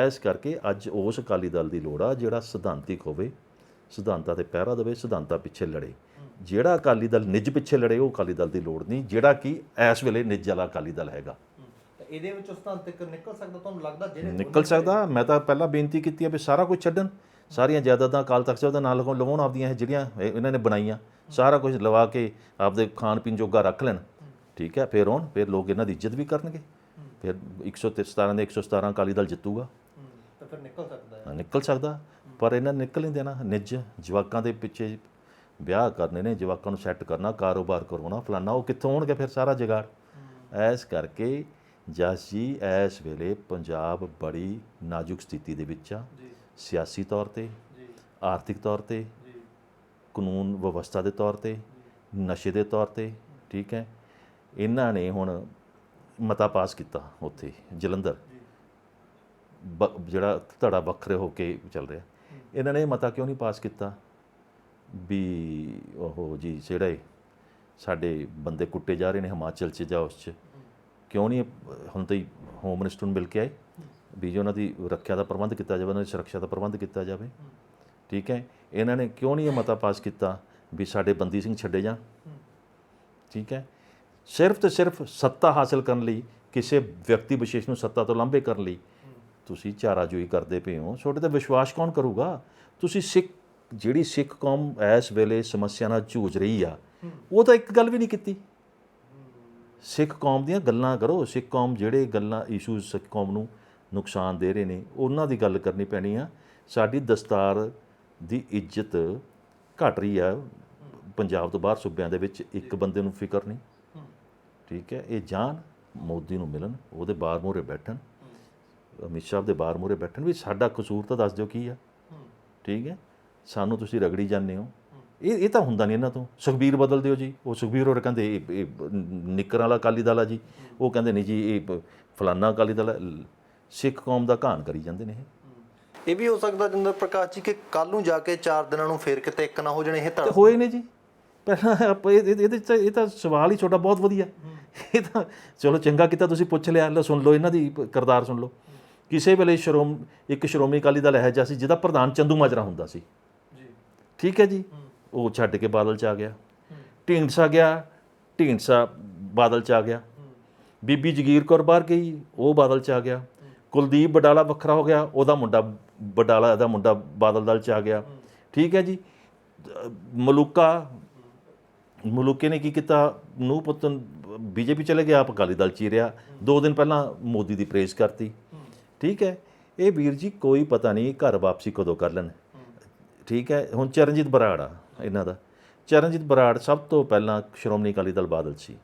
ਇਸ ਕਰਕੇ ਅੱਜ ਉਸ ਅਕਾਲੀ ਦਲ ਦੀ ਲੋੜ ਆ ਜਿਹੜਾ ਸਿਧਾਂਤਿਕ ਹੋਵੇ, ਸਿਧਾਂਤਾਂ ਤੇ ਪਹਿਰਾ ਦੇਵੇ, ਸਿਧਾਂਤਾਂ ਪਿੱਛੇ ਲੜੇ। ਜਿਹੜਾ ਅਕਾਲੀ ਦਲ ਨਿੱਜ ਪਿੱਛੇ ਲੜੇ, ਉਹ ਅਕਾਲੀ ਦਲ ਦੀ ਲੋੜ ਨਹੀਂ। ਜਿਹੜਾ ਕਿ ਇਸ ਵੇਲੇ ਨਿੱਜ ਵਾਲਾ ਅਕਾਲੀ ਦਲ ਹੈਗਾ। ਇਹਦੇ ਵਿੱਚੋਂ ਸਿਧਾਂਤਕ ਨਿਕਲ ਸਕਦਾ ਤੁਹਾਨੂੰ ਲੱਗਦਾ ਜਿਹੜੇ ਨਿਕਲ ਸਕਦਾ। ਮੈਂ ਤਾਂ ਪਹਿਲਾਂ ਬੇਨਤੀ ਕੀਤੀ ਹੈ ਵੀ ਸਾਰਾ ਕੁਝ ਛੱਡਣ। ਸਾਰੀਆਂ ਜਾਇਦਾਦਾਂ ਅਕਾਲ ਤਖਤ ਸਾਹਿਬ ਦੇ ਨਾਲ ਲਗਾਉਣ ਲਵਾਉਣ ਆਪਦੀਆਂ ਇਹ ਜਿਹੜੀਆਂ ਇਹ- ਇਹਨਾਂ ਨੇ ਬਣਾਈਆਂ। ਸਾਰਾ ਕੁਝ ਲਵਾ ਕੇ ਆਪਦੇ ਖਾਣ ਪੀਣ ਜੋਗਾ ਰੱਖ ਲੈਣ। ਠੀਕ ਹੈ ਫਿਰ ਆਉਣ ਫਿਰ ਲੋਕ ਇਹਨਾਂ ਦੀ ਇੱਜ਼ਤ ਵੀ ਕਰਨਗੇ। ਫਿਰ 117 ਦੇ 117 ਅਕਾਲੀ ਦਲ ਜਿੱਤੂਗਾ। ਤਾਂ ਫਿਰ ਨਿਕਲ ਸਕਦਾ ਹੈ। ਨਿਕਲ ਸਕਦਾ। ਪਰ ਇਹਨਾਂ ਨਿਕਲ ਨਹੀਂ ਦੇਣਾ। ਨਿੱਜ ਜਵਾਕਾਂ ਦੇ ਪਿੱਛੇ ਵਿਆਹ ਕਰਨੇ ਨੇ। ਜਵਾਕਾਂ ਨੂੰ ਸੈੱਟ ਕਰਨਾ ਕਾਰੋਬਾਰ ਕਰਵਾਉਣਾ ਫਲਾਨਾ। ਉਹ ਕਿੱਥੋਂ ਹੋਣਗੇ ਫਿਰ ਸਾਰਾ ਜਗਾੜ? ਐਸ ਕਰਕੇ ਜਸ ਜੀ ਇਸ ਵੇਲੇ ਪੰਜਾਬ ਬੜੀ ਨਾਜ਼ੁਕ ਸਥਿਤੀ ਦੇ ਵਿੱਚ ਆ। ਜੀ। ਸਿਆਸੀ ਤੌਰ ਤੇ ਜੀ। ਆਰਥਿਕ ਤੌਰ ਤੇ ਜੀ। ਕਾਨੂੰਨ ਵਿਵਸਥਾ ਦੇ ਤੌਰ ਤੇ ਨਸ਼ੇ ਦੇ ਤੌਰ ਤੇ ਠੀਕ ਹੈ। ਇਹਨਾਂ ਨੇ ਹੁਣ ਮਤਾ ਪਾਸ ਕੀਤਾ ਉੱਥੇ ਜਲੰਧਰ। ਜਿਹੜਾ ਧੜਾ ਵੱਖਰੇ ਹੋ ਕੇ ਚੱਲ ਰਿਹਾ। ਇਹਨਾਂ ਨੇ ਮਤਾ ਕਿਉਂ ਨਹੀਂ ਪਾਸ ਕੀਤਾ? ਵੀ ਉਹ ਜੀ ਜਿਹੜੇ ਸਾਡੇ ਬੰਦੇ ਕੁੱਟੇ ਜਾ ਰਹੇ ਨੇ ਹਿਮਾਚਲ 'ਚ ਜਾਂ ਉਸ 'ਚ। ਕਿਉਂ ਨਹੀਂ, ਹੁਣ ਤਾਂ ਹੀ ਹੋਮ ਮਿਨਿਸਟਰ ਨੂੰ ਮਿਲ ਕੇ ਆਏ ਵੀ ਜੋ ਉਹਨਾਂ ਦੀ ਰੱਖਿਆ ਦਾ ਪ੍ਰਬੰਧ ਕੀਤਾ ਜਾਵੇ, ਉਹਨਾਂ ਦੀ ਸੁਰੱਖਿਆ ਦਾ ਪ੍ਰਬੰਧ ਕੀਤਾ ਜਾਵੇ। ਠੀਕ ਹੈ, ਇਹਨਾਂ ਨੇ ਕਿਉਂ ਨਹੀਂ ਇਹ ਮਤਾ ਪਾਸ ਕੀਤਾ ਵੀ ਸਾਡੇ ਬੰਦੀ ਸਿੰਘ ਛੱਡੇ ਜਾਣ? ਠੀਕ ਹੈ, ਸਿਰਫ ਤੇ ਸਿਰਫ ਸੱਤਾ ਹਾਸਲ ਕਰਨ ਲਈ, ਕਿਸੇ ਵਿਅਕਤੀ ਵਿਸ਼ੇਸ਼ ਨੂੰ ਸੱਤਾ ਤੋਂ ਲਾਂਭੇ ਕਰਨ ਲਈ ਤੁਸੀਂ ਚਾਰਾਜੋਈ ਕਰਦੇ ਪਏ ਹੋ। ਤੁਹਾਡੇ ਤੇ ਵਿਸ਼ਵਾਸ ਕੌਣ ਕਰੂਗਾ? ਤੁਸੀਂ ਸਿੱਖ, ਜਿਹੜੀ ਸਿੱਖ ਕੌਮ ਇਸ ਵੇਲੇ ਸਮੱਸਿਆ ਨਾਲ ਜੂਝ ਰਹੀ ਆ, ਉਹ ਤਾਂ ਇੱਕ ਗੱਲ ਵੀ ਨਹੀਂ ਕੀਤੀ। ਸਿੱਖ ਕੌਮ ਦੀਆਂ ਗੱਲਾਂ ਕਰੋ। ਸਿੱਖ ਕੌਮ ਜਿਹੜੇ ਗੱਲਾਂ ਇਸ਼ੂਜ਼ ਸਿੱਖ ਕੌਮ ਨੂੰ ਨੁਕਸਾਨ ਦੇ ਰਹੇ ਨੇ ਉਹਨਾਂ ਦੀ ਗੱਲ ਕਰਨੀ ਪੈਣੀ ਆ। ਸਾਡੀ ਦਸਤਾਰ ਦੀ ਇੱਜ਼ਤ ਘਟ ਰਹੀ ਆ। ਪੰਜਾਬ ਤੋਂ ਬਾਹਰ ਸੂਬਿਆਂ ਦੇ ਵਿੱਚ ਇੱਕ ਬੰਦੇ ਨੂੰ ਫਿਕਰ ਨਹੀਂ। ਠੀਕ ਹੈ ਇਹ ਜਾਣ ਮੋਦੀ ਨੂੰ ਮਿਲਣ ਉਹਦੇ ਬਾਹਰ ਮੂਹਰੇ ਬੈਠਣ। ਅਮਿਤ ਸ਼ਾਹ ਦੇ ਬਾਹਰ ਮੂਹਰੇ ਬੈਠਣ ਵੀ ਸਾਡਾ ਕਸੂਰ ਤਾਂ ਦੱਸ ਦਿਓ ਕੀ ਆ। ਠੀਕ ਹੈ ਸਾਨੂੰ ਤੁਸੀਂ ਰਗੜੀ ਜਾਂਦੇ ਹੋ। ਇਹ ਇਹ ਤਾਂ ਹੁੰਦਾ ਨਹੀਂ ਇਹਨਾਂ ਤੋਂ। ਸੁਖਬੀਰ ਬਦਲ ਦਿਓ ਜੀ। ਉਹ ਸੁਖਬੀਰ ਹੋਰ ਕਹਿੰਦੇ ਇਹ ਨਿੱਕਰ ਵਾਲਾ ਅਕਾਲੀ ਦਲ ਆ ਜੀ। ਉਹ ਕਹਿੰਦੇ ਨਹੀਂ ਜੀ ਇਹ ਫਲਾਨਾ ਅਕਾਲੀ ਦਲ ਹੈ। ਸਿੱਖ ਕੌਮ ਦਾ ਘਾਣ ਕਰੀ ਜਾਂਦੇ ਨੇ ਇਹ। ਇਹ ਵੀ ਹੋ ਸਕਦਾ ਜਿੰਦਰ ਪ੍ਰਕਾਸ਼ ਜੀ ਕਿ ਕੱਲ ਨੂੰ ਜਾ ਕੇ 4 ਦਿਨਾਂ ਨੂੰ ਫੇਰ ਕਿਤੇ ਇੱਕ ਨਾ ਹੋ ਜਾਣੇ ਇਹ ਤੇ ਹੋਏ ਨੇ ਜੀ। ਪਹਿਲਾਂ ਆਪਾਂ ਇਹ- ਇਹ- ਇਹਦੇ ਚ ਇਹ ਤਾਂ ਸਵਾਲ ਹੀ ਛੋਟਾ ਬਹੁਤ ਵਧੀਆ। ਇਹ ਤਾਂ ਚਲੋ ਚੰਗਾ ਕੀਤਾ ਤੁਸੀਂ ਪੁੱਛ ਲਿਆ। ਲਓ ਸੁਣ ਲਓ ਇਹਨਾਂ ਦੀ ਕਰਤਾਰ ਸੁਣ ਲਓ। ਕਿਸੇ ਵੇਲੇ ਸ਼੍ਰੋਮ ਇੱਕ ਸ਼੍ਰੋਮਣੀ ਅਕਾਲੀ ਦਲ ਇਹੋ ਜਿਹਾ ਸੀ ਜਿਹਦਾ ਪ੍ਰਧਾਨ ਚੰਦੂ ਮਾਜਰਾ ਹੁੰਦਾ ਸੀ। ਜੀ। ਠੀਕ ਹੈ ਜੀ। ਉਹ ਛੱਡ ਕੇ ਬਾਦਲ ਚ ਆ ਗਿਆ। ਢੀਂਡਸਾ ਗਿਆ, ਢੀਂਡਸਾ ਬਾਦਲ ਚ ਆ ਗਿਆ। ਬੀਬੀ ਜਗੀਰ ਕੌਰ ਬਾਹਰ ਗਈ, ਉਹ ਬਾਦਲ ਚ ਆ ਗਿਆ। ਕੁਲਦੀਪ ਬਡਾਲਾ ਵੱਖਰਾ ਹੋ ਗਿਆ, ਉਹਦਾ ਮੁੰਡਾ ਬਡਾਲਾ ਦਾ ਮੁੰਡਾ ਬਾਦਲ ਦਲ ਚ ਆ ਗਿਆ। ਠੀਕ ਹੈ ਜੀ। ਮਲੂਕਾ, ਮਲੂਕੇ ਨੇ ਕੀ ਕੀਤਾ? ਨੂੰ ਪੁੱਤ ਬੀਜੇਪੀ ਚਲੇ ਗਿਆ, ਆਪ ਅਕਾਲੀ ਦਲ ਚ ਹੀ ਰਿਹਾ। ਦੋ ਦਿਨ ਪਹਿਲਾਂ ਮੋਦੀ ਦੀ ਪ੍ਰੇਜ਼ ਕਰਤੀ। ਠੀਕ ਹੈ। ਇਹ ਵੀਰ ਜੀ ਕੋਈ ਪਤਾ ਨਹੀਂ ਘਰ ਵਾਪਸੀ ਕਦੋਂ ਕਰ ਲੈਣ। ਠੀਕ ਹੈ। ਹੁਣ ਚਰਨਜੀਤ ਬਰਾੜ ਆ। ਇਹਨਾਂ ਦਾ। ਚਰਨਜੀਤ ਬਰਾੜ ਸਭ ਤੋਂ ਪਹਿਲਾਂ ਸ਼੍ਰੋਮਣੀ ਅਕਾਲੀ ਦਲ ਬਾਦਲ ਸੀ।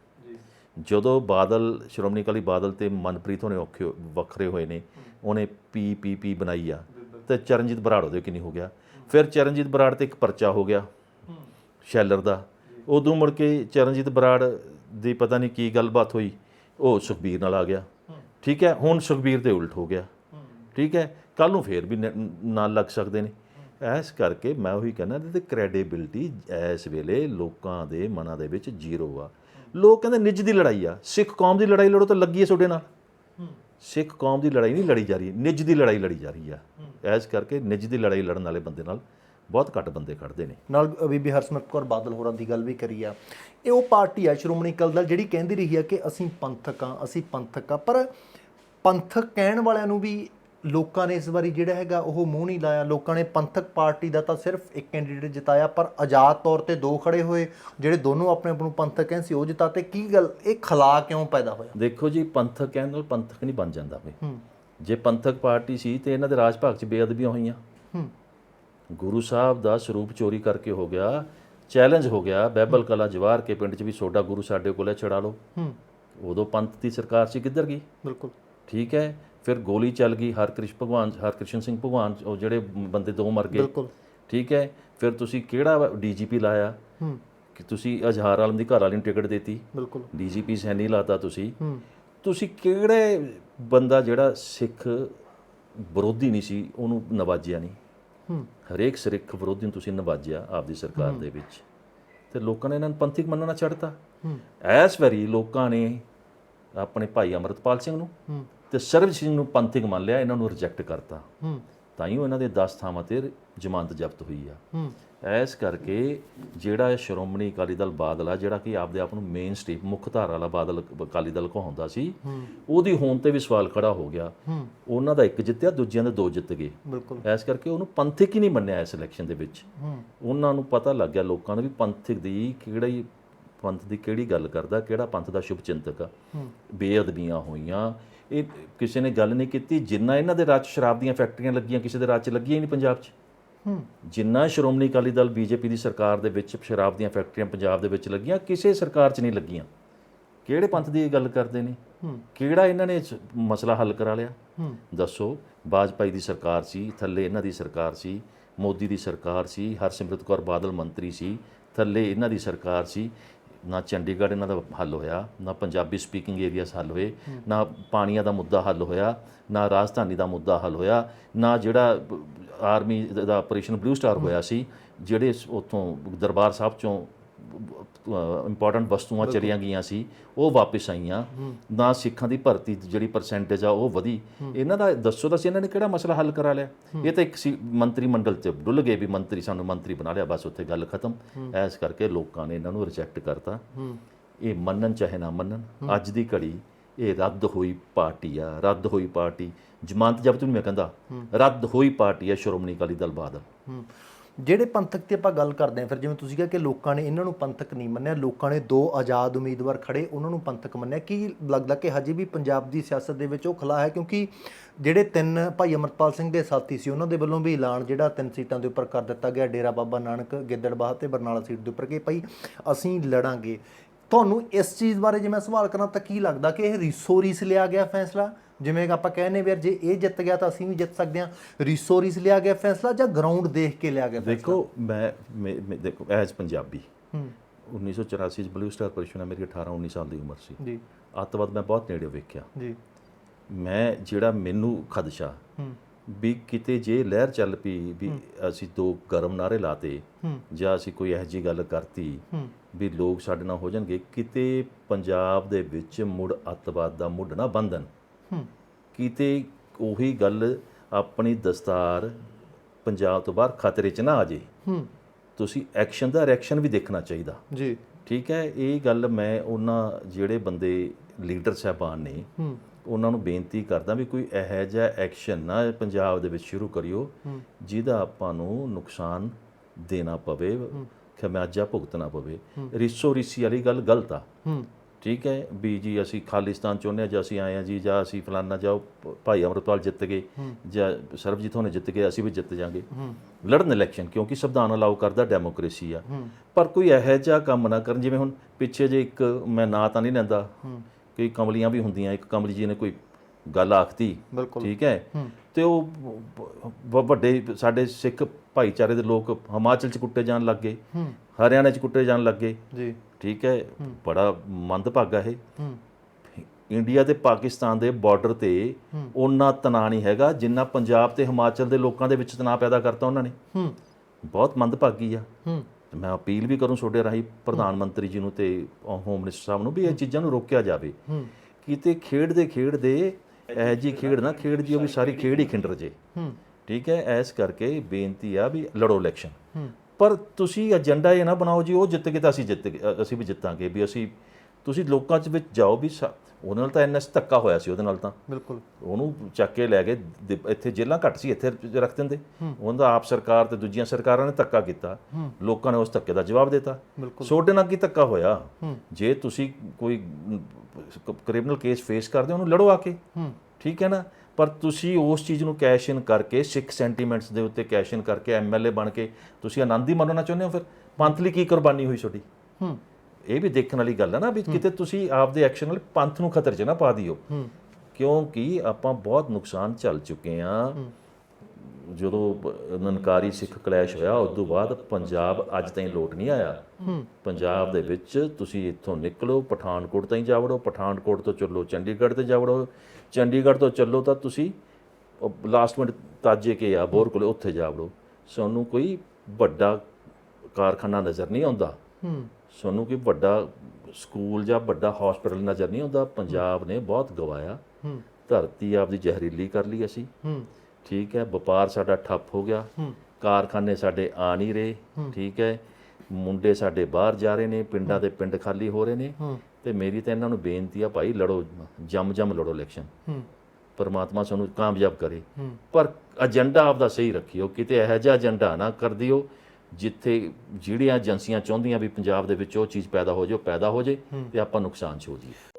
ਜਦੋਂ ਬਾਦਲ ਸ਼੍ਰੋਮਣੀ ਅਕਾਲੀ ਬਾਦਲ ਤੇ ਮਨਪ੍ਰੀਤ ਹੋਣੇ ਔਖੇ ਵੱਖਰੇ ਹੋਏ ਨੇ ਉਹਨੇ ਪੀ ਪੀ ਪੀ ਬਣਾਈ ਆ। ਤੇ ਚਰਨਜੀਤ ਬਰਾੜ ਉਹਦੇ ਕਿ ਨਹੀਂ ਹੋ ਗਿਆ। ਫਿਰ ਚਰਨਜੀਤ ਬਰਾੜ ਤੇ ਇੱਕ ਪਰਚਾ ਹੋ ਗਿਆ ਸ਼ੈਲਰ ਦਾ। ਉਦੋਂ ਮੁੜ ਕੇ ਚਰਨਜੀਤ ਬਰਾੜ ਦੀ ਪਤਾ ਨਹੀਂ ਕੀ ਗੱਲਬਾਤ ਹੋਈ ਉਹ ਸੁਖਬੀਰ ਨਾਲ ਆ ਗਿਆ। ਠੀਕ ਹੈ ਹੁਣ ਸੁਖਬੀਰ ਦੇ ਉਲਟ ਹੋ ਗਿਆ। ਠੀਕ ਹੈ ਕੱਲ ਨੂੰ ਫੇਰ ਵੀ ਨ- ਨਾਲ ਲੱਗ ਸਕਦੇ ਨੇ। ਇਸ ਕਰਕੇ ਮੈਂ ਉਹੀ ਕਹਿੰਦਾ ਤੇ ਕ੍ਰੈਡੀਬਿਲਟੀ ਇਸ ਵੇਲੇ ਲੋਕਾਂ ਦੇ ਮਨਾਂ ਦੇ ਵਿੱਚ ਜ਼ੀਰੋ ਆ। ਲੋਕ ਕਹਿੰਦੇ ਨਿੱਜ ਦੀ ਲੜਾਈ ਆ। ਸਿੱਖ ਕੌਮ ਦੀ ਲੜਾਈ ਲੜੋ ਤਾਂ ਲੱਗੀ ਹੈ ਤੁਹਾਡੇ ਨਾਲ। ਸਿੱਖ ਕੌਮ ਦੀ ਲੜਾਈ ਨਹੀਂ ਲੜੀ ਜਾ ਰਹੀ, ਨਿੱਜ ਦੀ ਲੜਾਈ ਲੜੀ ਜਾ ਰਹੀ ਆ। ਇਸ ਕਰਕੇ ਨਿੱਜ ਦੀ ਲੜਾਈ ਲੜਨ ਵਾਲੇ ਬੰਦੇ ਨਾਲ ਬਹੁਤ ਘੱਟ ਬੰਦੇ ਖੜਦੇ ਨੇ। ਨਾਲ ਬੀਬੀ ਹਰਸਿਮਰਤ ਕੌਰ ਬਾਦਲ ਹੋਰਾਂ ਦੀ ਗੱਲ ਵੀ ਕਰੀ ਆ। ਇਹ ਉਹ ਪਾਰਟੀ ਆ ਸ਼੍ਰੋਮਣੀ ਅਕਾਲੀ ਦਲ ਜਿਹੜੀ ਕਹਿੰਦੀ ਰਹੀ ਆ ਕਿ ਅਸੀਂ ਪੰਥਕ ਆ, ਅਸੀਂ ਪੰਥਕ ਆ। ਪਰ ਪੰਥਕ ਕਹਿਣ ਵਾਲਿਆਂ ਨੂੰ ਵੀ ਲੋਕਾਂ ਨੇ ਇਸ ਵਾਰੀ ਜਿਹੜਾ ਹੈਗਾ ਉਹ ਮੂੰਹ ਨਹੀਂ ਲਾਇਆ। ਲੋਕਾਂ ਨੇ ਪੰਥਕ ਪਾਰਟੀ ਦਾ ਤਾਂ ਸਿਰਫ ਇੱਕ ਕੈਂਡੀਡੇਟ ਜਿਤਾਇਆ ਪਰ ਆਜ਼ਾਦ ਤੌਰ ਤੇ ਦੋ ਖੜੇ ਹੋਏ ਜਿਹੜੇ ਦੋਨੋਂ ਆਪਣੇ ਆਪ ਨੂੰ ਪੰਥਕ ਕਹਿੰਦੇ ਸੀ ਉਹ ਜਿਤਾਤੇ ਕੀ ਗੱਲ ਇਹ ਖਲਾ ਕਿਉਂ ਪੈਦਾ ਹੋਇਆ? ਦੇਖੋ ਜੀ ਪੰਥਕ ਕਹਿਣ ਨਾਲ ਪੰਥਕ ਨਹੀਂ ਬਣ ਜਾਂਦਾ ਵੇ ਜੇ ਪੰਥਕ ਪਾਰਟੀ ਸੀ ਤੇ ਇਹਨਾਂ ਦੇ ਰਾਜ ਭਾਗ 'ਚ ਬੇਅਦਬੀਆਂ ਹੋਈਆਂ। ਗੁਰੂ ਸਾਹਿਬ ਦਾ ਸਰੂਪ ਚੋਰੀ ਕਰਕੇ ਹੋ ਗਿਆ ਚੈਲੰਜ ਹੋ ਗਿਆ ਬੈਬਲ ਕਲਾ ਜਵਾਰ ਕੇ ਪਿੰਡ 'ਚ ਵੀ ਸੋਡਾ ਗੁਰੂ ਸਾਡੇ ਕੋਲ ਛੜਾ ਲਓ। ਹੂੰ। ਉਦੋਂ ਪੰਥ ਦੀ ਸਰਕਾਰ ਸੀ ਕਿੱਧਰ ਗਈ? ਬਿਲਕੁਲ। ਠੀਕ ਹੈ ਫਿਰ ਗੋਲੀ ਚੱਲ ਗਈ ਹਰਕ੍ਰਿਸ਼ਨ ਭਗਵਾਨ ਹਰਕ੍ਰਿਸ਼ਨ ਸਿੰਘ ਭਗਵਾਨ ਉਹ ਜਿਹੜੇ ਬੰਦੇ ਦੋ ਮਰ ਗਏ। ਬਿਲਕੁਲ। ਠੀਕ ਹੈ ਫਿਰ ਤੁਸੀਂ ਕਿਹੜਾ ਡੀਜੀਪੀ ਲਾਇਆ? ਕਿ ਤੁਸੀਂ ਅਜ਼ਹਾਰ ਆਲਮ ਦੀ ਘਰ ਵਾਲੀ ਨੂੰ ਟਿਕਟ ਦਿੱਤੀ? ਬਿਲਕੁਲ। ਡੀਜੀਪੀ ਸੈਣੀ ਲਾਤਾ ਤੁਸੀਂ? ਤੁਸੀਂ ਕਿਹੜੇ ਬੰਦਾ ਜਿਹੜਾ ਸਿੱਖ ਵਿਰੋਧੀ ਨਹੀਂ ਸੀ ਉਹਨੂੰ ਨਵਾਜਿਆ ਨਹੀਂ? ਹਰੇਕ ਸਿੱਖ ਵਿਰੋਧੀ ਨੂੰ ਤੁਸੀਂ ਨਵਾਜਿਆ ਆਪਦੀ ਸਰਕਾਰ ਦੇ ਵਿੱਚ। ਤੇ ਲੋਕਾਂ ਨੇ ਇਹਨਾਂ ਨੂੰ ਪੰਥਿਕ ਮੰਨਣਾ ਛੱਡਤਾ। ਐਸ ਵੈਰੀ ਲੋਕਾਂ ਨੇ ਆਪਣੇ ਭਾਈ ਅਮਰਤਪਾਲ ਸਿੰਘ ਨੂੰ ਤੇ ਸਰਬਜੀਤ ਸਿੰਘ ਨੂੰ ਪੰਥਿਕ ਮੰਨ ਲਿਆ ਇਹਨਾਂ ਨੂੰ ਰਿਜੈਕਟ ਕਰਤਾ। ਹੂੰ। ਤਾਂ ਹੀ ਇਹਨਾਂ ਦੇ 10 ਥਾਵਾਂ ਤੇ ਜ਼ਮਾਨਤ ਜ਼ਬਤ ਹੋਈ ਆ। ਹੂੰ। ਐਸ ਕਰਕੇ ਜਿਹੜਾ ਇਹ ਸ਼੍ਰੋਮਣੀ ਅਕਾਲੀ ਦਲ ਬਾਦਲ ਆ ਜਿਹੜਾ ਕਿ ਆਪਦੇ ਆਪ ਨੂੰ ਮੇਨ ਸਟ੍ਰੀਮ ਮੁੱਖ ਧਾਰਾ ਵਾਲਾ ਬਾਦਲ ਅਕਾਲੀ ਦਲ ਕਹਾਉਂਦਾ ਸੀ ਉਹਦੀ ਹੋਣ ਤੇ ਵੀ ਸਵਾਲ ਖੜਾ ਹੋ ਗਿਆ। ਹੂੰ। ਉਹਨਾਂ ਦਾ ਇੱਕ ਜਿੱਤਿਆ ਦੂਜਿਆਂ ਦੇ ਦੋ ਜਿੱਤ ਗਏ। ਬਿਲਕੁਲ। ਐਸ ਕਰਕੇ ਉਹਨੂੰ ਪੰਥਿਕ ਹੀ ਨਹੀਂ ਮੰਨਿਆ ਇਸ ਇਲੈਕਸ਼ਨ ਦੇ ਵਿੱਚ। ਹੂੰ। ਉਹਨਾਂ ਨੂੰ ਪਤਾ ਲੱਗ ਗਿਆ ਲੋਕਾਂ ਨੂੰ ਵੀ ਪੰਥਿਕ ਦੀ ਕਿਹੜਾ ਹੀ ਪੰਥ ਦੀ ਕਿਹੜੀ ਗੱਲ ਕਰਦਾ ਕਿਹੜਾ ਪੰਥ ਦਾ ਸ਼ੁਭ ਚਿੰਤਕ ਆ। ਹੂੰ। ਬੇਅਦਬੀਆਂ ਹੋਈਆਂ ਇਹ ਕਿਸੇ ਨੇ ਗੱਲ ਨਹੀਂ ਕੀਤੀ ਜਿੰਨਾ ਇਹਨਾਂ ਦੇ ਰਾਜ 'ਚ ਸ਼ਰਾਬ ਦੀਆਂ ਫੈਕਟਰੀਆਂ ਲੱਗੀਆਂ ਕਿਸੇ ਦੇ ਰਾਜ 'ਚ ਲੱਗੀਆਂ ਹੀ ਨਹੀਂ ਪੰਜਾਬ 'ਚ। ਜਿੰਨਾ ਸ਼੍ਰੋਮਣੀ ਅਕਾਲੀ ਦਲ ਬੀਜੇਪੀ ਦੀ ਸਰਕਾਰ ਦੇ ਵਿੱਚ ਸ਼ਰਾਬ ਦੀਆਂ ਫੈਕਟਰੀਆਂ ਪੰਜਾਬ ਦੇ ਵਿੱਚ ਲੱਗੀਆਂ ਕਿਸੇ ਸਰਕਾਰ 'ਚ ਨਹੀਂ ਲੱਗੀਆਂ। ਕਿਹੜੇ ਪੰਥ ਦੀ ਇਹ ਗੱਲ ਕਰਦੇ ਨੇ? ਕਿਹੜਾ ਇਹਨਾਂ ਨੇ ਮਸਲਾ ਹੱਲ ਕਰਾ ਲਿਆ? ਦੱਸੋ ਬਾਜਪਾਈ ਦੀ ਸਰਕਾਰ ਸੀ ਥੱਲੇ ਇਹਨਾਂ ਦੀ ਸਰਕਾਰ ਸੀ ਮੋਦੀ ਦੀ ਸਰਕਾਰ ਸੀ ਹਰਸਿਮਰਤ ਕੌਰ ਬਾਦਲ ਮੰਤਰੀ ਸੀ ਥੱਲੇ ਇਹਨਾਂ ਦੀ ਸਰਕਾਰ ਸੀ ਨਾ ਚੰਡੀਗੜ੍ਹ ਇਹਨਾਂ ਦਾ ਹੱਲ ਹੋਇਆ ਨਾ ਪੰਜਾਬੀ ਸਪੀਕਿੰਗ ਏਰੀਆਸ ਹੱਲ ਹੋਏ ਨਾ ਪਾਣੀਆਂ ਦਾ ਮੁੱਦਾ ਹੱਲ ਹੋਇਆ ਨਾ ਰਾਜਧਾਨੀ ਦਾ ਮੁੱਦਾ ਹੱਲ ਹੋਇਆ ਨਾ ਜਿਹੜਾ ਆਰਮੀ ਦਾ ਆਪਰੇਸ਼ਨ ਬਲੂ ਸਟਾਰ ਹੋਇਆ ਸੀ ਜਿਹੜੇ ਉਥੋਂ ਦਰਬਾਰ ਸਾਹਿਬ ਚੋਂ ਇੰਪੋਰਟੈਂਟ ਵਸਤੂਆਂ ਚਲੀਆਂ ਗਈਆਂ ਸੀ ਉਹ ਵਾਪਸ ਆਈਆਂ। ਨਾ ਸਿੱਖਾਂ ਦੀ ਭਰਤੀ ਜਿਹੜੀ ਪਰਸੈਂਟੇਜ ਆ ਉਹ ਵਧੀ। ਇਹਨਾਂ ਦਾ ਦੱਸੋ ਤਾਂ ਸੀ ਇਹਨਾਂ ਨੇ ਕਿਹੜਾ ਮਸਲਾ ਹੱਲ ਕਰਾ ਲਿਆ? ਇਹ ਤਾਂ ਇੱਕ ਸੀ ਮੰਤਰੀ ਮੰਡਲ ਚ ਡੁੱਲ ਗਏ ਵੀ ਮੰਤਰੀ ਸਾਨੂੰ ਮੰਤਰੀ ਬਣਾ ਲਿਆ ਬਸ ਉੱਥੇ ਗੱਲ ਖਤਮ। ਐਸ ਕਰਕੇ ਲੋਕਾਂ ਨੇ ਇਹਨਾਂ ਨੂੰ ਰਿਜੈਕਟ ਕਰਤਾ। ਇਹ ਮੰਨਣ ਚਾਹੇ ਨਾ ਮੰਨਣ ਅੱਜ ਦੀ ਘੜੀ ਇਹ ਰੱਦ ਹੋਈ ਪਾਰਟੀ ਆ ਰੱਦ ਹੋਈ ਪਾਰਟੀ। ਜਮਾਨਤ ਜ਼ਬਤ ਨੂੰ ਮੈਂ ਕਹਿੰਦਾ ਰੱਦ ਹੋਈ ਪਾਰਟੀ ਆ ਸ਼੍ਰੋਮਣੀ ਅਕਾਲੀ ਦਲ ਬਾਦਲ ਜਿਹੜੇ ਪੰਥਕ ਤੇ ਆਪਾਂ ਗੱਲ ਕਰਦੇ ਹਾਂ, ਫਿਰ ਜਿਵੇਂ ਤੁਸੀਂ ਕਿਹਾ ਕਿ ਲੋਕਾਂ ਨੇ ਇਹਨਾਂ ਨੂੰ ਪੰਥਕ ਨਹੀਂ ਮੰਨਿਆ, ਲੋਕਾਂ ਨੇ ਦੋ ਆਜ਼ਾਦ ਉਮੀਦਵਾਰ ਖੜੇ ਉਹਨਾਂ ਨੂੰ ਪੰਥਕ ਮੰਨਿਆ। ਕੀ ਲੱਗਦਾ ਕਿ ਹਜੇ ਵੀ ਪੰਜਾਬ ਦੀ ਸਿਆਸਤ ਦੇ ਵਿੱਚ ਉਹ ਖਲਾ ਹੈ? ਕਿਉਂਕਿ ਜਿਹੜੇ ਤਿੰਨ ਭਾਈ ਅਮਰਪਾਲ ਸਿੰਘ ਦੇ ਸਾਥੀ ਸੀ, ਉਹਨਾਂ ਦੇ ਵੱਲੋਂ ਵੀ ਐਲਾਨ ਜਿਹੜਾ ਤਿੰਨ ਸੀਟਾਂ ਦੇ ਉੱਪਰ ਕਰ ਦਿੱਤਾ ਗਿਆ, ਡੇਰਾ ਬਾਬਾ ਨਾਨਕ ਗਿੱਦੜਬਾਹ ਤੇ ਬਰਨਾਲਾ ਸੀਟ ਦੇ ਉੱਪਰ ਕਿ ਭਾਈ ਅਸੀਂ ਲੜਾਂਗੇ। ਤੁਹਾਨੂੰ ਇਸ ਚੀਜ਼ ਬਾਰੇ ਜੇ ਮੈਂ ਸਵਾਲ ਕਰਾਂ ਤਾਂ ਕੀ ਲੱਗਦਾ ਕਿ ਇਹ ਰੀਸੋ ਰੀਸ ਲਿਆ ਗਿਆ ਫੈਸਲਾ? ਜਿਵੇਂ ਕਿ ਆਪਾਂ ਕਹਿੰਨੇ ਵੀ ਯਾਰ ਜੇ ਇਹ ਜਿੱਤ ਗਿਆ ਤਾਂ ਅਸੀਂ ਵੀ ਜਿੱਤ ਸਕਦੇ ਹਾਂ। ਰੀਸੋ ਰੀਸ ਲਿਆ ਗਿਆ ਫੈਸਲਾ ਜਾਂ ਗਰਾਊਂਡ ਦੇਖ ਕੇ ਲਿਆ ਗਿਆ ਫੈਸਲਾ? ਦੇਖੋ ਮੈਂ ਦੇਖੋ ਐਜ਼ ਪੰਜਾਬੀ ਹੂੰ। 1984 ਚ ਬਲੂ ਸਟਾਰ ਪਰਿਸ਼ਨਾ ਮੇਰੀ 18 19 ਸਾਲ ਦੀ ਉਮਰ ਸੀ। ਜੀ। ਅੱਤਵਾਦ ਮੈਂ ਬਹੁਤ ਨੇੜੇ ਵੇਖਿਆ। ਜੀ। ਮੈਂ ਜਿਹੜਾ ਮੈਨੂੰ ਖਦਸ਼ਾ ਹੂੰ। ਵੀ ਕਿਤੇ ਜੇ ਲਹਿਰ ਚੱਲ ਪਈ ਵੀ ਅਸੀਂ ਦੋ ਗਰਮ ਨਾਰੇ ਲਾਤੇ ਹੂੰ। ਜਾਂ ਅਸੀਂ ਕੋਈ ਇਹੋ ਜਿਹੀ ਗੱਲ ਕਰਤੀ ਹੂੰ। ਵੀ ਲੋਕ ਸਾਡੇ ਨਾਲ ਹੋ ਜਾਣਗੇ ਕਿਤੇ ਪੰਜਾਬ ਦੇ ਵਿੱਚ ਮੁੜ ਅੱਤਵਾਦ ਦਾ ਮੁੱਢ ਨਾ ਬੰਧਨ ਕਿਤੇ ਉਹੀ ਗੱਲ ਆਪਣੀ ਦਸਤਾਰ ਪੰਜਾਬ ਤੋਂ ਬਾਹਰ ਖਤਰੇ 'ਚ ਨਾ ਆ ਜੇ। ਤੁਸੀਂ ਐਕਸ਼ਨ ਦਾ ਰਿਐਕਸ਼ਨ ਵੀ ਦੇਖਣਾ ਚਾਹੀਦਾ। ਜੀ। ਠੀਕ ਹੈ ਇਹ ਗੱਲ ਮੈਂ ਉਹਨਾਂ ਜਿਹੜੇ ਬੰਦੇ ਲੀਡਰ ਸਾਹਿਬਾਨ ਨੇ ਉਹਨਾਂ ਨੂੰ ਬੇਨਤੀ ਕਰਦਾ ਵੀ ਕੋਈ ਇਹੋ ਜਿਹਾ ਐਕਸ਼ਨ ਨਾ ਪੰਜਾਬ ਦੇ ਵਿੱਚ ਸ਼ੁਰੂ ਕਰਿਓ ਜਿਹਦਾ ਆਪਾਂ ਨੂੰ ਨੁਕਸਾਨ ਦੇਣਾ ਪਵੇ ਖਮਿਆਜਾ ਭੁਗਤਣਾ ਪਵੇ। ਰਿਸੋ ਰਿਸੀ ਵਾਲੀ ਗੱਲ ਗਲਤ ਆ। ਠੀਕ ਹੈ ਵੀ ਜੀ ਅਸੀਂ ਖਾਲਿਸਤਾਨ ਚਾਹੁੰਦੇ ਹਾਂ ਜਾਂ ਅਸੀਂ ਆਏ ਹਾਂ ਜੀ ਜਾਂ ਅਸੀਂ ਫਲਾਨਾ ਜਾਓ ਭਾਈ ਅਮਰਪਾਲ ਜਿੱਤ ਗਏ ਜਾਂ ਸਰਬਜੀਤ ਹੋਣੇ ਜਿੱਤ ਗਏ ਅਸੀਂ ਵੀ ਜਿੱਤ ਜਾਾਂਗੇ। ਲੜਨ ਇਲੈਕਸ਼ਨ ਕਿਉਂਕਿ ਸੰਵਿਧਾਨ ਅਲਾਉ ਕਰਦਾ ਡੈਮੋਕ੍ਰੇਸੀ ਆ। ਪਰ ਕੋਈ ਇਹੋ ਜਿਹਾ ਕੰਮ ਨਾ ਕਰਨ ਜਿਵੇਂ ਹੁਣ ਪਿੱਛੇ ਜੇ ਇੱਕ ਮੈਂ ਨਾਂ ਤਾਂ ਨਹੀਂ ਲੈਂਦਾ ਕਈ ਕਮਲੀਆਂ ਵੀ ਹੁੰਦੀਆਂ ਇੱਕ ਕਮਲੀ ਜੀ ਨੇ ਕੋਈ ਗੱਲ ਆਖਤੀ ਠੀਕ ਹੈ? ਤੇ ਉਹ ਵੱਡੇ ਸਾਡੇ ਸਿੱਖ ਭਾਈਚਾਰੇ ਦੇ ਲੋਕ ਹਿਮਾਚਲ ਚ ਕੁੱਟੇ ਜਾਣ ਲੱਗੇ ਹੂੰ। ਹਰਿਆਣਾ ਚ ਕੁੱਟੇ ਜਾਣ ਲੱਗੇ ਜੀ। ਠੀਕ ਹੈ ਬੜਾ ਮੰਦਭਾਗਾ ਇਹ। ਇੰਡੀਆ ਤੇ ਪਾਕਿਸਤਾਨ ਦੇ ਬਾਰਡਰ ਤੇ ਉਹਨਾਂ ਤਣਾਅ ਨਹੀਂ ਹੈਗਾ ਜਿੰਨਾ ਪੰਜਾਬ ਤੇ ਹਿਮਾਚਲ ਦੇ ਲੋਕਾਂ ਦੇ ਵਿੱਚ ਤਣਾਅ ਪੈਦਾ ਕਰਤਾ ਉਹਨਾਂ ਨੇ। ਹੂੰ। ਬਹੁਤ ਮੰਦਭਾਗੀ ਆ। ਮੈਂ ਅਪੀਲ ਵੀ ਕਰੂੰ ਤੁਹਾਡੇ ਰਾਹੀਂ ਪ੍ਰਧਾਨ ਮੰਤਰੀ ਜੀ ਨੂੰ ਤੇ ਹੋਮ ਮਿਨਿਸਟਰ ਸਾਹਿਬ ਨੂੰ ਵੀ ਇਹ ਚੀਜ਼ਾਂ ਨੂੰ ਰੋਕਿਆ ਜਾਵੇ। ਹੂੰ। ਕਿਤੇ ਖੇਡਦੇ ਖੇਡਦੇ ਇਹ ਜੀ ਖੇਡ ਨਾ ਖੇਡ ਦੀ ਉਹ ਵੀ ਸਾਰੀ ਖੇਡ ਹੀ ਖਿੰਡਰ ਜੇ। ਹੂੰ। ਠੀਕ ਹੈ ਐਸ ਕਰਕੇ ਬੇਨਤੀ ਆ ਵੀ ਲੜੋ ਇਲੈਕਸ਼ਨ ਹੂੰ। ਪਰ ਤੁਸੀਂ ਏਜੰਡਾ ਇਹ ਨਾ ਬਣਾਓ ਜੀ ਉਹ ਜਿੱਤ ਗਏ ਤਾਂ ਅਸੀਂ ਜਿੱਤ ਅਸੀਂ ਵੀ ਜਿੱਤਾਂਗੇ ਵੀ ਅਸੀਂ ਤੁਸੀਂ ਲੋਕਾਂ 'ਚ ਵਿੱਚ ਜਾਓ ਵੀ ਉਹਦੇ ਨਾਲ ਤਾਂ ਐਨਐਸ ਧੱਕਾ ਹੋਇਆ ਸੀ ਉਹਦੇ ਨਾਲ ਤਾਂ। ਬਿਲਕੁਲ। ਉਹਨੂੰ ਚੱਕ ਕੇ ਲੈ ਗਏ ਦਿ- ਇੱਥੇ ਜੇਲ੍ਹਾਂ ਘੱਟ ਸੀ ਇੱਥੇ ਰੱਖ ਦਿੰਦੇ। ਉਹਨਾਂ ਦਾ ਆਪ ਸਰਕਾਰ ਤੇ ਦੂਜੀਆਂ ਸਰਕਾਰਾਂ ਨੇ ਧੱਕਾ ਕੀਤਾ। ਲੋਕਾਂ ਨੇ ਉਸ ਧੱਕੇ ਦਾ ਜਵਾਬ ਦਿੱਤਾ। ਸੋਡੇ ਨਾਲ ਕੀ ਧੱਕਾ ਹੋਇਆ? ਜੇ ਤੁਸੀਂ ਕੋਈ ਕ੍ਰਿਮੀਨਲ ਕੇਸ ਫੇਸ ਕਰਦੇ ਉਹਨੂੰ ਲੜੋ ਆ ਕੇ। ਠੀਕ ਹੈ ਨਾ? ਪਰ ਤੁਸੀਂ ਉਸ ਚੀਜ਼ ਨੂੰ ਕੈਸ਼ ਇਨ ਕਰਕੇ ਸਿੱਖ ਸੈਂਟੀਮੈਂਟਸ ਦੇ ਉੱਤੇ ਕੈਸ਼ ਇਨ ਕਰਕੇ ਐਮਐਲਏ ਬਣ ਕੇ ਤੁਸੀਂ ਆਨੰਦ ਹੀ ਚਾਹੁੰਦੇ ਹੋ ਫਿਰ? ਪੰਥ ਲਈ ਕੀ ਕੁਰਬਾਨੀ ਹੋਈ ਤੁਹਾਡੀ? ਹੂੰ। ਇਹ ਵੀ ਦੇਖਣ ਵਾਲੀ ਗੱਲ ਹੈ ਨਾ ਵੀ ਕਿਤੇ ਤੁਸੀਂ ਆਪਦੇ ਐਕਸ਼ਨ ਨਾਲ ਪੰਥ ਨੂੰ ਖਤਰੇ 'ਚ ਨਾ ਪਾ ਦਿਓ। ਹੂੰ। ਕਿਉਂਕਿ ਆਪਾਂ ਬਹੁਤ ਨੁਕਸਾਨ ਝੱਲ ਚੁੱਕੇ ਆ ਜਦੋਂ ਨਨਕਾਰੀ ਸਿੱਖ ਕਲੈਸ਼ ਹੋਇਆ ਉਸ ਤੋਂ ਬਾਅਦ ਪੰਜਾਬ ਅੱਜ ਤਾਈਂ ਲੋਟ ਨਹੀਂ ਆਇਆ। ਪੰਜਾਬ ਦੇ ਵਿੱਚ ਤੁਸੀਂ ਇੱਥੋਂ ਨਿਕਲੋ ਪਠਾਨਕੋਟ ਤਾਈਂ ਜਾ ਵੜੋ ਪਠਾਨਕੋਟ ਤੋਂ ਚੱਲੋ ਚੰਡੀਗੜ੍ਹ ਤੇ ਜਾ ਵੜੋ ਚੰਡੀਗੜ੍ਹ ਤੋਂ ਚੱਲੋ ਤਾਂ ਤੁਸੀਂ ਲਾਸਟ ਮਿੰਟ ਤਾਜੇ ਕੇ ਆ ਬੋਰ ਕੋਲੇ ਉੱਥੇ ਜਾ ਵੜੋ। ਸਾਨੂੰ ਕੋਈ ਵੱਡਾ ਕਾਰਖਾਨਾ ਨਜ਼ਰ ਨਹੀਂ ਆਉਂਦਾ। ਹੂੰ। ਸਾਨੂੰ ਕੋਈ ਵੱਡਾ ਸਕੂਲ ਜਾਂ ਵੱਡਾ ਹਸਪੀਟਲ ਨਜ਼ਰ ਨਹੀਂ ਆਉਂਦਾ। ਪੰਜਾਬ ਨੇ ਬਹੁਤ ਗਵਾਇਆ। ਹੂੰ। ਧਰਤੀ ਆਪਦੀ ਜ਼ਹਿਰੀਲੀ ਕਰ ਲਈ ਅਸੀਂ। ਹੂੰ। ਠੀਕ ਹੈ ਵਪਾਰ ਸਾਡਾ ਠੱਪ ਹੋ ਗਿਆ। ਹੂੰ। ਕਾਰਖਾਨੇ ਸਾਡੇ ਆ ਨਹੀਂ ਰਹੇ। ਠੀਕ ਹੈ ਮੁੰਡੇ ਸਾਡੇ ਬਾਹਰ ਜਾ ਰਹੇ ਨੇ ਪਿੰਡਾਂ ਦੇ ਪਿੰਡ ਖਾਲੀ ਹੋ ਰਹੇ ਨੇ। ਹੂੰ। ਤੇ ਮੇਰੀ ਤਾਂ ਇਹਨਾਂ ਨੂੰ ਬੇਨਤੀ ਆ ਭਾਈ ਲੜੋ ਜੰਮ ਜੰਮ ਲੜੋ ਇਲੈਕਸ਼ਨ ਹੂੰ। ਪਰਮਾਤਮਾ ਸਾਨੂੰ ਕਾਮਯਾਬ ਕਰੇ। ਪਰ ਏਜੰਡਾ ਆਪਦਾ ਸਹੀ ਰੱਖਿਓ ਕਿਤੇ ਇਹੋ ਜਿਹਾ ਏਜੰਡਾ ਨਾ ਕਰ ਦਿਓ ਜਿੱਥੇ ਜਿਹੜੀਆਂ ਏਜੰਸੀਆਂ ਚਾਹੁੰਦੀਆਂ ਵੀ ਪੰਜਾਬ ਦੇ ਵਿੱਚ ਉਹ ਚੀਜ਼ ਪੈਦਾ ਹੋ ਉਹ ਪੈਦਾ ਹੋ ਜਾਏ ਤੇ ਆਪਾਂ ਨੁਕਸਾਨ 'ਚ ਹੋ ਜਾਈਏ